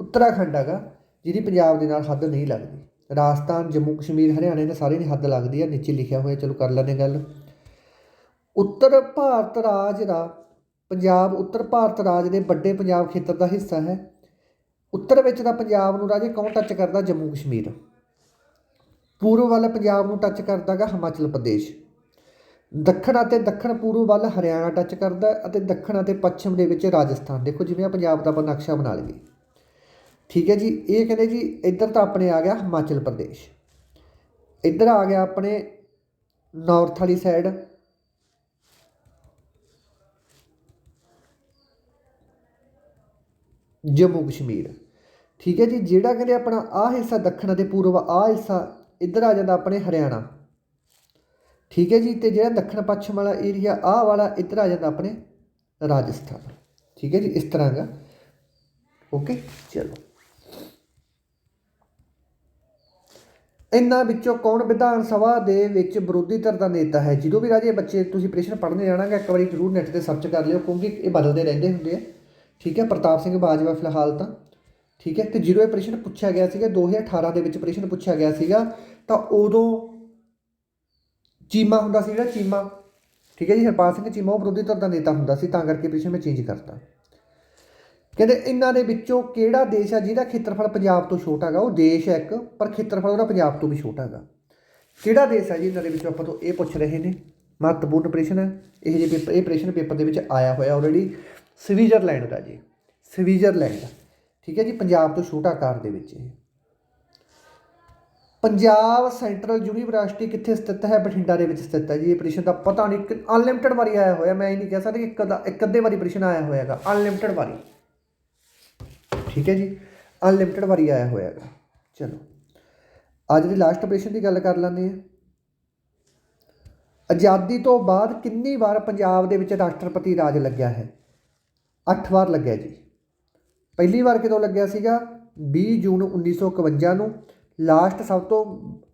ਉੱਤਰਾਖੰਡ ਹੈਗਾ, ਜਿਹਦੀ ਪੰਜਾਬ ਦੇ ਨਾਲ ਹੱਦ ਨਹੀਂ ਲੱਗਦੀ। ਰਾਜਸਥਾਨ, ਜੰਮੂ, ਕਸ਼ਮੀਰ, ਹਰਿਆਣੇ ਦੇ ਸਾਰੇ ਦੀ ਹੱਦ ਲੱਗਦੀ ਹੈ ਨੀਚੇ ਲਿਖਿਆ ਹੋਇਆ, ਚਲੋ ਕਰ ਲੈਂਦੇ ਗੱਲ। ਉੱਤਰ ਭਾਰਤ ਰਾਜ ਦਾ ਪੰਜਾਬ, ਉੱਤਰ ਭਾਰਤ ਰਾਜ ਦੇ ਵੱਡੇ ਪੰਜਾਬ ਖੇਤਰ ਦਾ ਹਿੱਸਾ ਹੈ। ਉੱਤਰ ਵਿੱਚ ਦਾ ਪੰਜਾਬ ਨੂੰ ਰਾਜੇ ਕੌਣ ਟੱਚ ਕਰਦਾ? ਜੰਮੂ ਕਸ਼ਮੀਰ। ਪੂਰਬ ਵੱਲ ਪੰਜਾਬ ਨੂੰ ਟੱਚ ਕਰਦਾਗਾ ਹਿਮਾਚਲ ਪ੍ਰਦੇਸ਼। ਦੱਖਣ ਅਤੇ ਦੱਖਣ ਪੂਰਬ ਵੱਲ ਹਰਿਆਣਾ ਟੱਚ ਕਰਦਾ ਅਤੇ ਦੱਖਣ ਅਤੇ ਪੱਛਮ ਦੇ ਵਿੱਚ ਰਾਜਸਥਾਨ। ਦੇਖੋ ਜਿਵੇਂ ਆ ਪੰਜਾਬ ਦਾ ਆਪਾਂ ਨਕਸ਼ਾ ਬਣਾ ਲਈਏ। ਠੀਕ ਹੈ ਜੀ, ਇਹ ਕਹਿੰਦੇ ਜੀ, ਇੱਧਰ ਤਾਂ ਆਪਣੇ ਆ ਗਿਆ ਹਿਮਾਚਲ ਪ੍ਰਦੇਸ਼। ਇੱਧਰ ਆ ਗਿਆ ਆਪਣੇ ਨਾਰਥ ਵਾਲੀ ਸਾਈਡ ਜੰਮੂ ਕਸ਼ਮੀਰ। ਠੀਕ ਹੈ ਜੀ, ਜਿਹੜਾ ਕਹਿੰਦੇ ਆਪਣਾ ਆਹ ਹਿੱਸਾ ਦੱਖਣ ਅਤੇ ਪੂਰਬ, ਆਹ ਹਿੱਸਾ ਇੱਧਰ ਆ ਜਾਂਦਾ ਆਪਣੇ ਹਰਿਆਣਾ। ਠੀਕ ਹੈ ਜੀ, ਤੇ ਜਿਹੜਾ ਦੱਖਣ ਪੱਛਮ ਵਾਲਾ ਏਰੀਆ ਆਹ ਵਾਲਾ ਇੱਧਰ ਆ ਜਾਂਦਾ ਆਪਣੇ ਰਾਜਸਥਾਨ। ਠੀਕ ਹੈ ਜੀ, ਇਸ ਤਰ੍ਹਾਂ ਦਾ ਓਕੇ ਚਲੋ। ਇਹਨਾਂ ਵਿੱਚੋਂ ਕੌਣ ਵਿਧਾਨ ਸਭਾ ਦੇ ਵਿੱਚ ਵਿਰੋਧੀ ਧਿਰ ਦਾ ਨੇਤਾ ਹੈ? ਜਦੋਂ ਵੀ ਰਾਜੇ ਬੱਚੇ, ਤੁਸੀਂ ਪ੍ਰਸ਼ਨ ਪੜ੍ਹਨੇ ਜਾਣਾਗਾ, ਇੱਕ ਵਾਰੀ ਜ਼ਰੂਰ ਨੈਟ ਤੇ ਸਰਚ ਕਰ ਲਿਓ, ਕਿਉਂਕਿ ਇਹ ਬਦਲਦੇ ਰਹਿੰਦੇ ਹੁੰਦੇ ਆ। ਠੀਕ ਹੈ, ਪ੍ਰਤਾਪ ਸਿੰਘ ਬਾਜਵਾ ਫਿਲਹਾਲ ਤਾਂ। ਠੀਕ ਹੈ? ਤੇ ਜਦੋਂ ਇਹ ਪ੍ਰਸ਼ਨ ਪੁੱਛਿਆ ਗਿਆ ਸੀਗਾ 2018 ਦੇ ਵਿੱਚ ਪ੍ਰਸ਼ਨ ਪੁੱਛਿਆ ਗਿਆ ਸੀਗਾ, ਤਾਂ ਉਦੋਂ ਚੀਮਾ ਹੁੰਦਾ ਸੀ ਜਿਹੜਾ ਚੀਮਾ। ਠੀਕ ਹੈ ਜੀ, ਹਰਪਾਲ ਸਿੰਘ ਚੀਮਾ ਉਹ ਵਿਰੋਧੀ ਧਿਰ ਦਾ ਨੇਤਾ ਹੁੰਦਾ ਸੀ, ਤਾਂ ਕਰਕੇ ਪ੍ਰਸ਼ਨ ਮੈਂ ਚੇਂਜ ਕਰਤਾ। ਕਹਿੰਦੇ ਇਹਨਾਂ ਦੇ ਵਿੱਚੋਂ ਕਿਹੜਾ ਦੇਸ਼ ਹੈ ਜਿਹਦਾ ਖੇਤਰਫਲ ਪੰਜਾਬ ਤੋਂ ਛੋਟਾ ਹੈਗਾ? ਉਹ ਦੇਸ਼ ਹੈ ਇੱਕ, ਪਰ ਖੇਤਰਫਲ ਉਹਦਾ ਪੰਜਾਬ ਤੋਂ ਵੀ ਛੋਟਾ ਹੈਗਾ। ਕਿਹੜਾ ਦੇਸ਼ ਹੈ ਜੀ ਇਹਨਾਂ ਦੇ ਵਿੱਚੋਂ? ਆਪਾਂ ਤੋਂ ਇਹ ਪੁੱਛ ਰਹੇ ਨੇ। ਮਹੱਤਵਪੂਰਨ ਪ੍ਰਸ਼ਨ ਹੈ। ਇਹ ਜੇ ਪੇਪਰ, ਇਹ ਪ੍ਰਸ਼ਨ ਪੇਪਰ ਦੇ ਵਿੱਚ ਆਇਆ ਹੋਇਆ ਆਲਰੇਡੀ ਸਵਿਟਜ਼ਰਲੈਂਡ ਦਾ ਜੀ। ਸਵਿਟਜ਼ਰਲੈਂਡ। ਠੀਕ ਹੈ ਜੀ, ਪੰਜਾਬ ਤੋਂ ਛੋਟਾ ਆਕਾਰ ਦੇ ਵਿੱਚ ਇਹ। ਪੰਜਾਬ ਸੈਂਟਰਲ ਯੂਨੀਵਰਸਿਟੀ ਕਿੱਥੇ ਸਥਿਤ ਹੈ? ਬਠਿੰਡਾ ਦੇ ਵਿੱਚ ਸਥਿਤ ਹੈ ਜੀ। ਇਹ ਪ੍ਰਸ਼ਨ ਦਾ ਪਤਾ ਨਹੀਂ ਅਨਲਿਮਟਿਡ ਵਾਰੀ ਆਇਆ ਹੋਇਆ, ਮੈਂ ਇਹ ਨਹੀਂ ਕਹਿ ਸਕਦਾ ਕਿ ਇੱਕ ਦਾ ਇੱਕ ਅੱਧੇ ਵਾਰੀ ਪ੍ਰਸ਼ਨ ਆਇਆ ਹੋਇਆਗਾ। ਅਨਲਿਮਟਿਡ ਵਾਰੀ। ਠੀਕ ਹੈ ਜੀ ਅਨਲਿਮਟਿਡ ਵਾਰੀ ਆਇਆ ਹੋਇਆ ਹੈਗਾ ਚਲੋ, ਅੱਜ ਦੀ ਲਾਸਟ ਪ੍ਰਸ਼ਨ ਦੀ ਗੱਲ ਕਰ ਲੈਂਦੇ ਹਾਂ। ਆਜ਼ਾਦੀ ਤੋਂ ਬਾਅਦ ਕਿੰਨੀ ਵਾਰ ਪੰਜਾਬ ਦੇ ਵਿੱਚ ਰਾਸ਼ਟਰਪਤੀ ਰਾਜ ਲੱਗਿਆ ਹੈ? 8 ਵਾਰ ਲੱਗਿਆ ਜੀ। ਪਹਿਲੀ ਵਾਰ ਕਿਦੋਂ ਲੱਗਿਆ ਸੀਗਾ? 20 ਜੂਨ 1951 ਨੂੰ। ਲਾਸਟ ਸਭ ਤੋਂ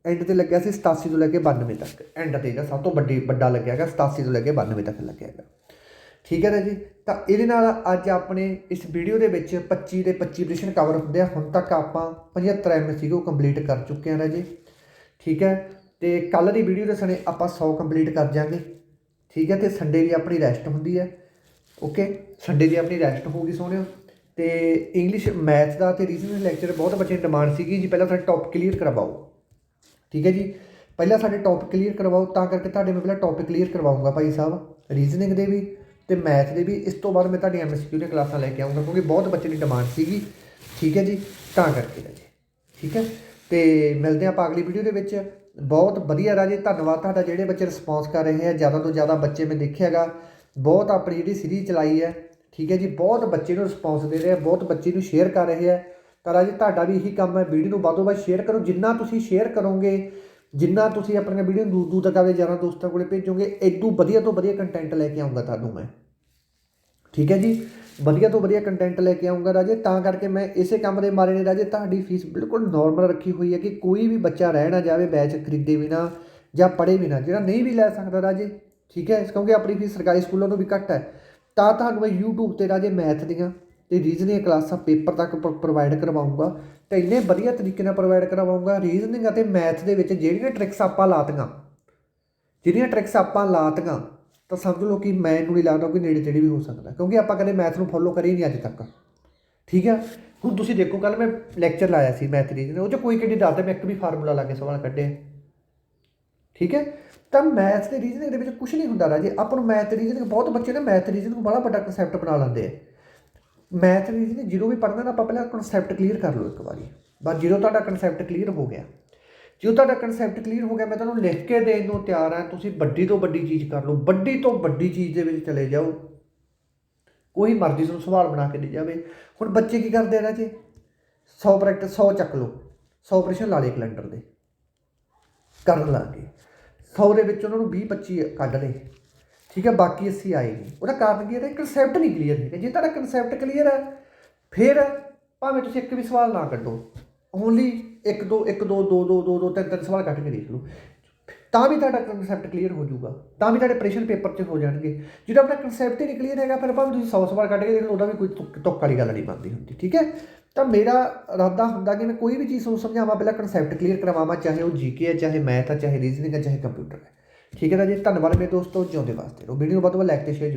ਐਂਡ ਤੇ ਲੱਗਿਆ ਸੀ 87 ਤੋਂ ਲੈ ਕੇ 92 ਤੱਕ। ਐਂਡ ਤੇ ਜਿਹੜਾ ਸਭ ਤੋਂ ਵੱਡੀ, ਵੱਡਾ ਲੱਗਿਆ ਹੈਗਾ 87 ਤੋਂ ਲੈ ਕੇ 92 ਤੱਕ ਲੱਗਿਆ ਹੈਗਾ। ਠੀਕ ਹੈ ਨਾ ਜੀ? ਤਾਂ ਇਹਦੇ ਨਾਲ ਅੱਜ ਆਪਣੇ ਇਸ ਵੀਡੀਓ ਦੇ ਵਿੱਚ 25 ਦੇ 25 ਪ੍ਰਸ਼ਨ ਕਵਰ ਹੁੰਦੇ ਆ। ਹੁਣ ਤੱਕ ਆਪਾਂ 75 ਐਮਐਸਸੀ ਕੋ ਕੰਪਲੀਟ ਕਰ ਚੁੱਕੇ ਹਾਂ ਜੀ। ਠੀਕ ਹੈ? ਤੇ ਕੱਲ ਦੀ ਵੀਡੀਓ ਦੇ ਸਣੇ ਆਪਾਂ 100 ਕੰਪਲੀਟ ਕਰ ਜਾਾਂਗੇ ਠੀਕ ਹੈ? ਤੇ ਸੰਡੇ ਦੀ ਆਪਣੀ ਰੈਸਟ ਹੁੰਦੀ ਹੈ। ਓਕੇ ਸੰਡੇ ਦੀ ਆਪਣੀ ਰੈਸਟ ਹੋਊਗੀ ਸੋਹਣਿਓ। ਤੇ ਇੰਗਲਿਸ਼ ਮੈਥ ਦਾ ਤੇ ਰੀਜ਼ਨਿੰਗ ਲੈਕਚਰ ਬਹੁਤ ਬੱਚਿਆਂ ਦੀ ਡਿਮਾਂਡ ਸੀਗੀ ਜੀ, ਪਹਿਲਾਂ ਸਾਡੇ ਟੌਪ ਕਲੀਅਰ ਕਰਵਾਓ। ਠੀਕ ਹੈ ਜੀ? ਪਹਿਲਾਂ ਸਾਡੇ ਟੌਪਿਕ ਕਲੀਅਰ ਕਰਵਾਓ, ਤਾਂ ਕਰਕੇ ਤੁਹਾਡੇ ਮੈਂ ਪਹਿਲਾਂ topic clear ਕਰਵਾਉਂਗਾ Bhai Sahib reasoning ਦੇ ਵੀ ਤੇ ਮੈਥ ਦੇ ਵੀ। ਇਸ ਤੋਂ ਬਾਅਦ ਮੈਂ ਤੁਹਾਡੀ ਐਮਐਸਕਿਊ ਦੀਆਂ ਕਲਾਸਾਂ ਲੈ ਕੇ ਆਉਂਗਾ, ਕਿਉਂਕਿ ਬਹੁਤ ਬੱਚੇ ਦੀ ਡਿਮਾਂਡ ਸੀਗੀ। ਠੀਕ ਹੈ ਜੀ? ਤਾਂ ਕਰਕੇ ਰਾਜੇ ਠੀਕ ਹੈ? ਤੇ ਮਿਲਦੇ ਆਪਾਂ ਅਗਲੀ ਵੀਡੀਓ ਦੇ ਵਿੱਚ। ਬਹੁਤ ਵਧੀਆ ਰਾਜੇ, ਧੰਨਵਾਦ ਤੁਹਾਡਾ ਜਿਹੜੇ ਬੱਚੇ ਰਿਸਪੌਂਸ ਕਰ ਰਹੇ ਆ। ਜ਼ਿਆਦਾ ਤੋਂ ਜ਼ਿਆਦਾ ਬੱਚੇ ਮੈਂ ਦੇਖਿਆਗਾ। ਬਹੁਤ ਆਪਣੀ ਜਿਹੜੀ ਸੀਰੀਜ਼ ਚਲਾਈ ਹੈ ਠੀਕ ਹੈ ਜੀ, ਬਹੁਤ ਬੱਚੇ ਨੂੰ ਰਿਸਪੌਂਸ ਦੇ ਰਹੇ ਆ, ਬਹੁਤ ਬੱਚੇ ਨੂੰ ਸ਼ੇਅਰ ਕਰ ਰਹੇ ਆ। ਤਾਂ ਰਾਜੇ, ਤੁਹਾਡਾ ਵੀ ਇਹੀ ਕੰਮ ਹੈ, ਵੀਡੀਓ ਨੂੰ ਵੱਧੋ ਵੱਧ ਸ਼ੇਅਰ ਕਰੋ। ਜਿੰਨਾ ਤੁਸੀਂ ਸ਼ੇਅਰ ਕਰੋਗੇ, ਜਿੰਨਾ ਤੁਸੀਂ ਆਪਣੀਆਂ ਵੀਡੀਓ ਨੂੰ ਦੂਰ ਦੂਰ ਤੱਕ ਆਪਣੇ ਯਾਰਾਂ ਦੋਸਤਾਂ ਕੋਲੇ ਭੇਜੋਗੇ ਇਦੋਂ ਵਧੀਆ ਤੋਂ ਵਧੀਆ ਕੰਟੈਂਟ ਲੈ ਕੇ ਆਉਂਗਾ ਤੁਹਾਨੂੰ ਮੈਂ। ਠੀਕ ਹੈ ਜੀ, ਵਧੀਆ ਤੋਂ ਵਧੀਆ ਕੰਟੈਂਟ ਲੈ ਕੇ ਆਉਂਗਾ ਰਾਜੇ। ਤਾਂ ਕਰਕੇ ਮੈਂ ਇਸੇ ਕੰਮ ਦੇ ਮਾਰੇ ਨੇ ਰਾਜੇ, ਤੁਹਾਡੀ ਫੀਸ ਬਿਲਕੁਲ ਨਾਰਮਲ ਰੱਖੀ ਹੋਈ ਹੈ ਕਿ ਕੋਈ ਵੀ ਬੱਚਾ ਰਹਿ ਨਾ ਜਾਵੇ ਬੈਚ ਖਰੀਦੇ ਬਿਨਾ ਜਾਂ ਪੜ੍ਹੇ ਬਿਨਾ, ਜਿਹੜਾ ਨਹੀਂ ਵੀ ਲੈ ਸਕਦਾ ਰਾਜੇ। ਠੀਕ ਹੈ, ਕਿਉਂਕਿ ਆਪਣੀ ਫੀਸ ਸਰਕਾਰੀ ਸਕੂਲਾਂ ਤੋਂ ਵੀ ਘੱਟ ਹੈ। ਤਾਂ ਤੁਹਾਨੂੰ ਮੈਂ YouTube ਤੇ ਰਾਜੇ ਮੈਥ ਦੀਆਂ ਤੇ ਰੀਜ਼ਨਿੰਗ ਕਲਾਸਾਂ ਪੇਪਰ ਤੱਕ ਪ੍ਰੋਵਾਈਡ ਕਰਵਾਉਂਗਾ ਤੇ ਇੰਨੇ ਵਧੀਆ ਤਰੀਕੇ ਨਾਲ ਪ੍ਰੋਵਾਈਡ ਕਰਵਾਉਂਗਾ ਰੀਜ਼ਨਿੰਗ ਅਤੇ ਮੈਥ ਦੇ ਵਿੱਚ ਜਿਹੜੀਆਂ ਟ੍ਰਿਕਸ ਆਪਾਂ ਲਾਤੀਆਂ, ਜਿਹੜੀਆਂ ਟ੍ਰਿਕਸ ਆਪਾਂ ਲਾਤੀਆਂ, ਤਾਂ ਸਮਝ ਲਓ ਕਿ ਮੈਨੂੰ ਨਹੀਂ ਲੱਗਦਾ ਕਿ ਨੇੜੇ ਤੇੜੇ ਵੀ ਹੋ ਸਕਦਾ, ਕਿਉਂਕਿ ਆਪਾਂ ਕਦੇ ਮੈਥ ਨੂੰ ਫੋਲੋ ਕਰੀ ਨਹੀਂ ਅੱਜ ਤੱਕ। ਠੀਕ ਹੈ ਹੁਣ ਤੁਸੀਂ ਦੇਖੋ ਕੱਲ ਮੈਂ ਲੈਕਚਰ ਲਾਇਆ ਸੀ ਮੈਥ ਰੀਜ਼ਨਿੰਗ ਉਹ 'ਚ ਕੋਈ ਕਿਹੜੀ ਦੱਸਦਾ, ਮੈਂ ਇੱਕ ਵੀ ਫਾਰਮੂਲਾ ਲਾ ਕੇ ਸਵਾਲ ਕੱਢੇ ਠੀਕ ਹੈ? ਤਾਂ ਮੈਥ ਤੇ ਰੀਜ਼ਨਿੰਗ ਦੇ ਵਿੱਚ ਕੁਝ ਨਹੀਂ ਹੁੰਦਾ ਰਾਜੇ ਆਪਾਂ ਨੂੰ ਮੈਥ ਰੀਜ਼ਨਿੰਗ ਬਹੁਤ ਬੱਚੇ ਨੇ ਮੈਥ ਰੀਜ਼ਨਿੰਗ ਨੂੰ ਬੜਾ ਵੱਡਾ ਕਨਸੈਪਟ ਬਣਾ ਲੈਂਦੇ ਆ। ਮੈਥ ਰੀਜ਼ਨਿੰਗ ਜਦੋਂ ਵੀ ਪੜ੍ਹਨਾ ਨਾ, ਆਪਾਂ ਪਹਿਲਾਂ ਕਨਸੈਪਟ ਕਲੀਅਰ ਕਰ ਲਓ ਇੱਕ ਵਾਰੀ। ਬਸ ਜਦੋਂ ਤੁਹਾਡਾ ਕਨਸੈਪਟ ਕਲੀਅਰ ਹੋ ਗਿਆ। ਜਦੋਂ ਤੁਹਾਡਾ ਕਨਸੈਪਟ ਕਲੀਅਰ ਹੋ ਗਿਆ, ਮੈਂ ਤੁਹਾਨੂੰ ਲਿਖ ਕੇ ਦੇਣ ਨੂੰ ਤਿਆਰ ਹਾਂ ਤੁਸੀਂ ਵੱਡੀ ਤੋਂ ਵੱਡੀ ਚੀਜ਼ ਕਰ ਲਓ। ਵੱਡੀ ਤੋਂ ਵੱਡੀ ਚੀਜ਼ ਦੇ ਵਿੱਚ ਚਲੇ ਜਾਓ। ਕੋਈ ਮਰਜ਼ੀ ਤੁਹਾਨੂੰ ਸਵਾਲ ਬਣਾ ਕੇ ਦੇ ਜਾਵੇ। ਹੁਣ ਬੱਚੇ ਕੀ ਕਰਦੇ ਆ ਰਾਜੇ 100 ਪ੍ਰੈਕਟਿਸ 100 ਚੱਕ ਲਓ। 100 ਪ੍ਰਸ਼ਨ ਲਾ ਲਏ ਕੈਲੰਡਰ ਦੇ। ਕਰਨ ਲੱਗ ਗਏ। 100 ਦੇ ਵਿੱਚ ਉਹਨਾਂ ਨੂੰ 20 25 ਕੱਢ ਲਏ। ਠੀਕ ਹੈ, ਬਾਕੀ 80 ਆਏ ਨਹੀਂ। ਉਹਦਾ ਕਾਰਨ ਕੀ ਹੈ? ਕਨਸੈਪਟ ਨਹੀਂ ਕਲੀਅਰ ਹੈਗਾ। ਜੇ ਤੁਹਾਡਾ ਕਨਸੈਪਟ ਕਲੀਅਰ ਹੈ, ਫਿਰ ਭਾਵੇਂ ਤੁਸੀਂ ਇੱਕ ਵੀ ਸਵਾਲ ਨਾ ਕੱਢੋ। ਓਨਲੀ ਇੱਕ, ਦੋ ਇੱਕ, ਦੋ ਦੋ ਦੋ ਦੋ ਦੋ, ਤਿੰਨ ਤਿੰਨ ਸਵਾਲ ਕੱਢ ਕੇ ਦੇਖ ਲਓ। ਤਾਂ ਵੀ ਤੁਹਾਡਾ ਕਨਸੈਪਟ ਕਲੀਅਰ ਹੋ ਜਾਊਗਾ। ਤਾਂ ਵੀ ਤੁਹਾਡੇ ਪ੍ਰੈਸ਼ਰ ਪੇਪਰ 'ਚ ਹੋ ਜਾਣਗੇ। ਜਿਹੜਾ ਆਪਣਾ ਕਨਸੈਪਟ ਹੀ ਨਹੀਂ ਕਲੀਅਰ ਹੈਗਾ, ਫਿਰ ਭਾਵੇਂ ਤੁਸੀਂ 100 ਸਵਾਲ ਕੱਢ ਕੇ ਦੇਖ ਲਓ, ਉਹਦਾ ਵੀ ਕੋਈ ਤੁੱਕ ਤੁੱਕ ਵਾਲੀ ਗੱਲ ਨਹੀਂ ਬਣਦੀ ਹੁੰਦੀ। ਠੀਕ ਹੈ? ਤਾਂ ਮੇਰਾ ਇਰਾਦਾ ਹੁੰਦਾ ਕਿ ਮੈਂ ਕੋਈ ਵੀ ਚੀਜ਼ ਨੂੰ ਸਮਝਾਵਾਂ, ਪਹਿਲਾਂ ਕਨਸੈਪਟ ਕਲੀਅਰ ਕਰਵਾਵਾਂ, ਚਾਹੇ ਉਹ ਜੀਕੇ ਹੈ, ਚਾਹੇ ਮੈਥ ਹੈ, ਚਾਹੇ ਰੀਜ਼ਨਿੰਗ ਹੈ, ਚਾਹੇ ਕੰਪਿਊਟਰ ਹੈ। ਠੀਕ ਹੈ ਤਾਂ ਜੀ, ਧੰਨਵਾਦ ਮੇਰੇ ਦੋਸਤੋ, ਜਿਉਂਦੇ ਵਾਸਤੇ ਉਹ ਵੀਡੀਓ ਨੂੰ ਵੱਧ ਤੋਂ ਵੱਧ ਲਾਈਕ ਤੇ ਸ਼ੇਅਰ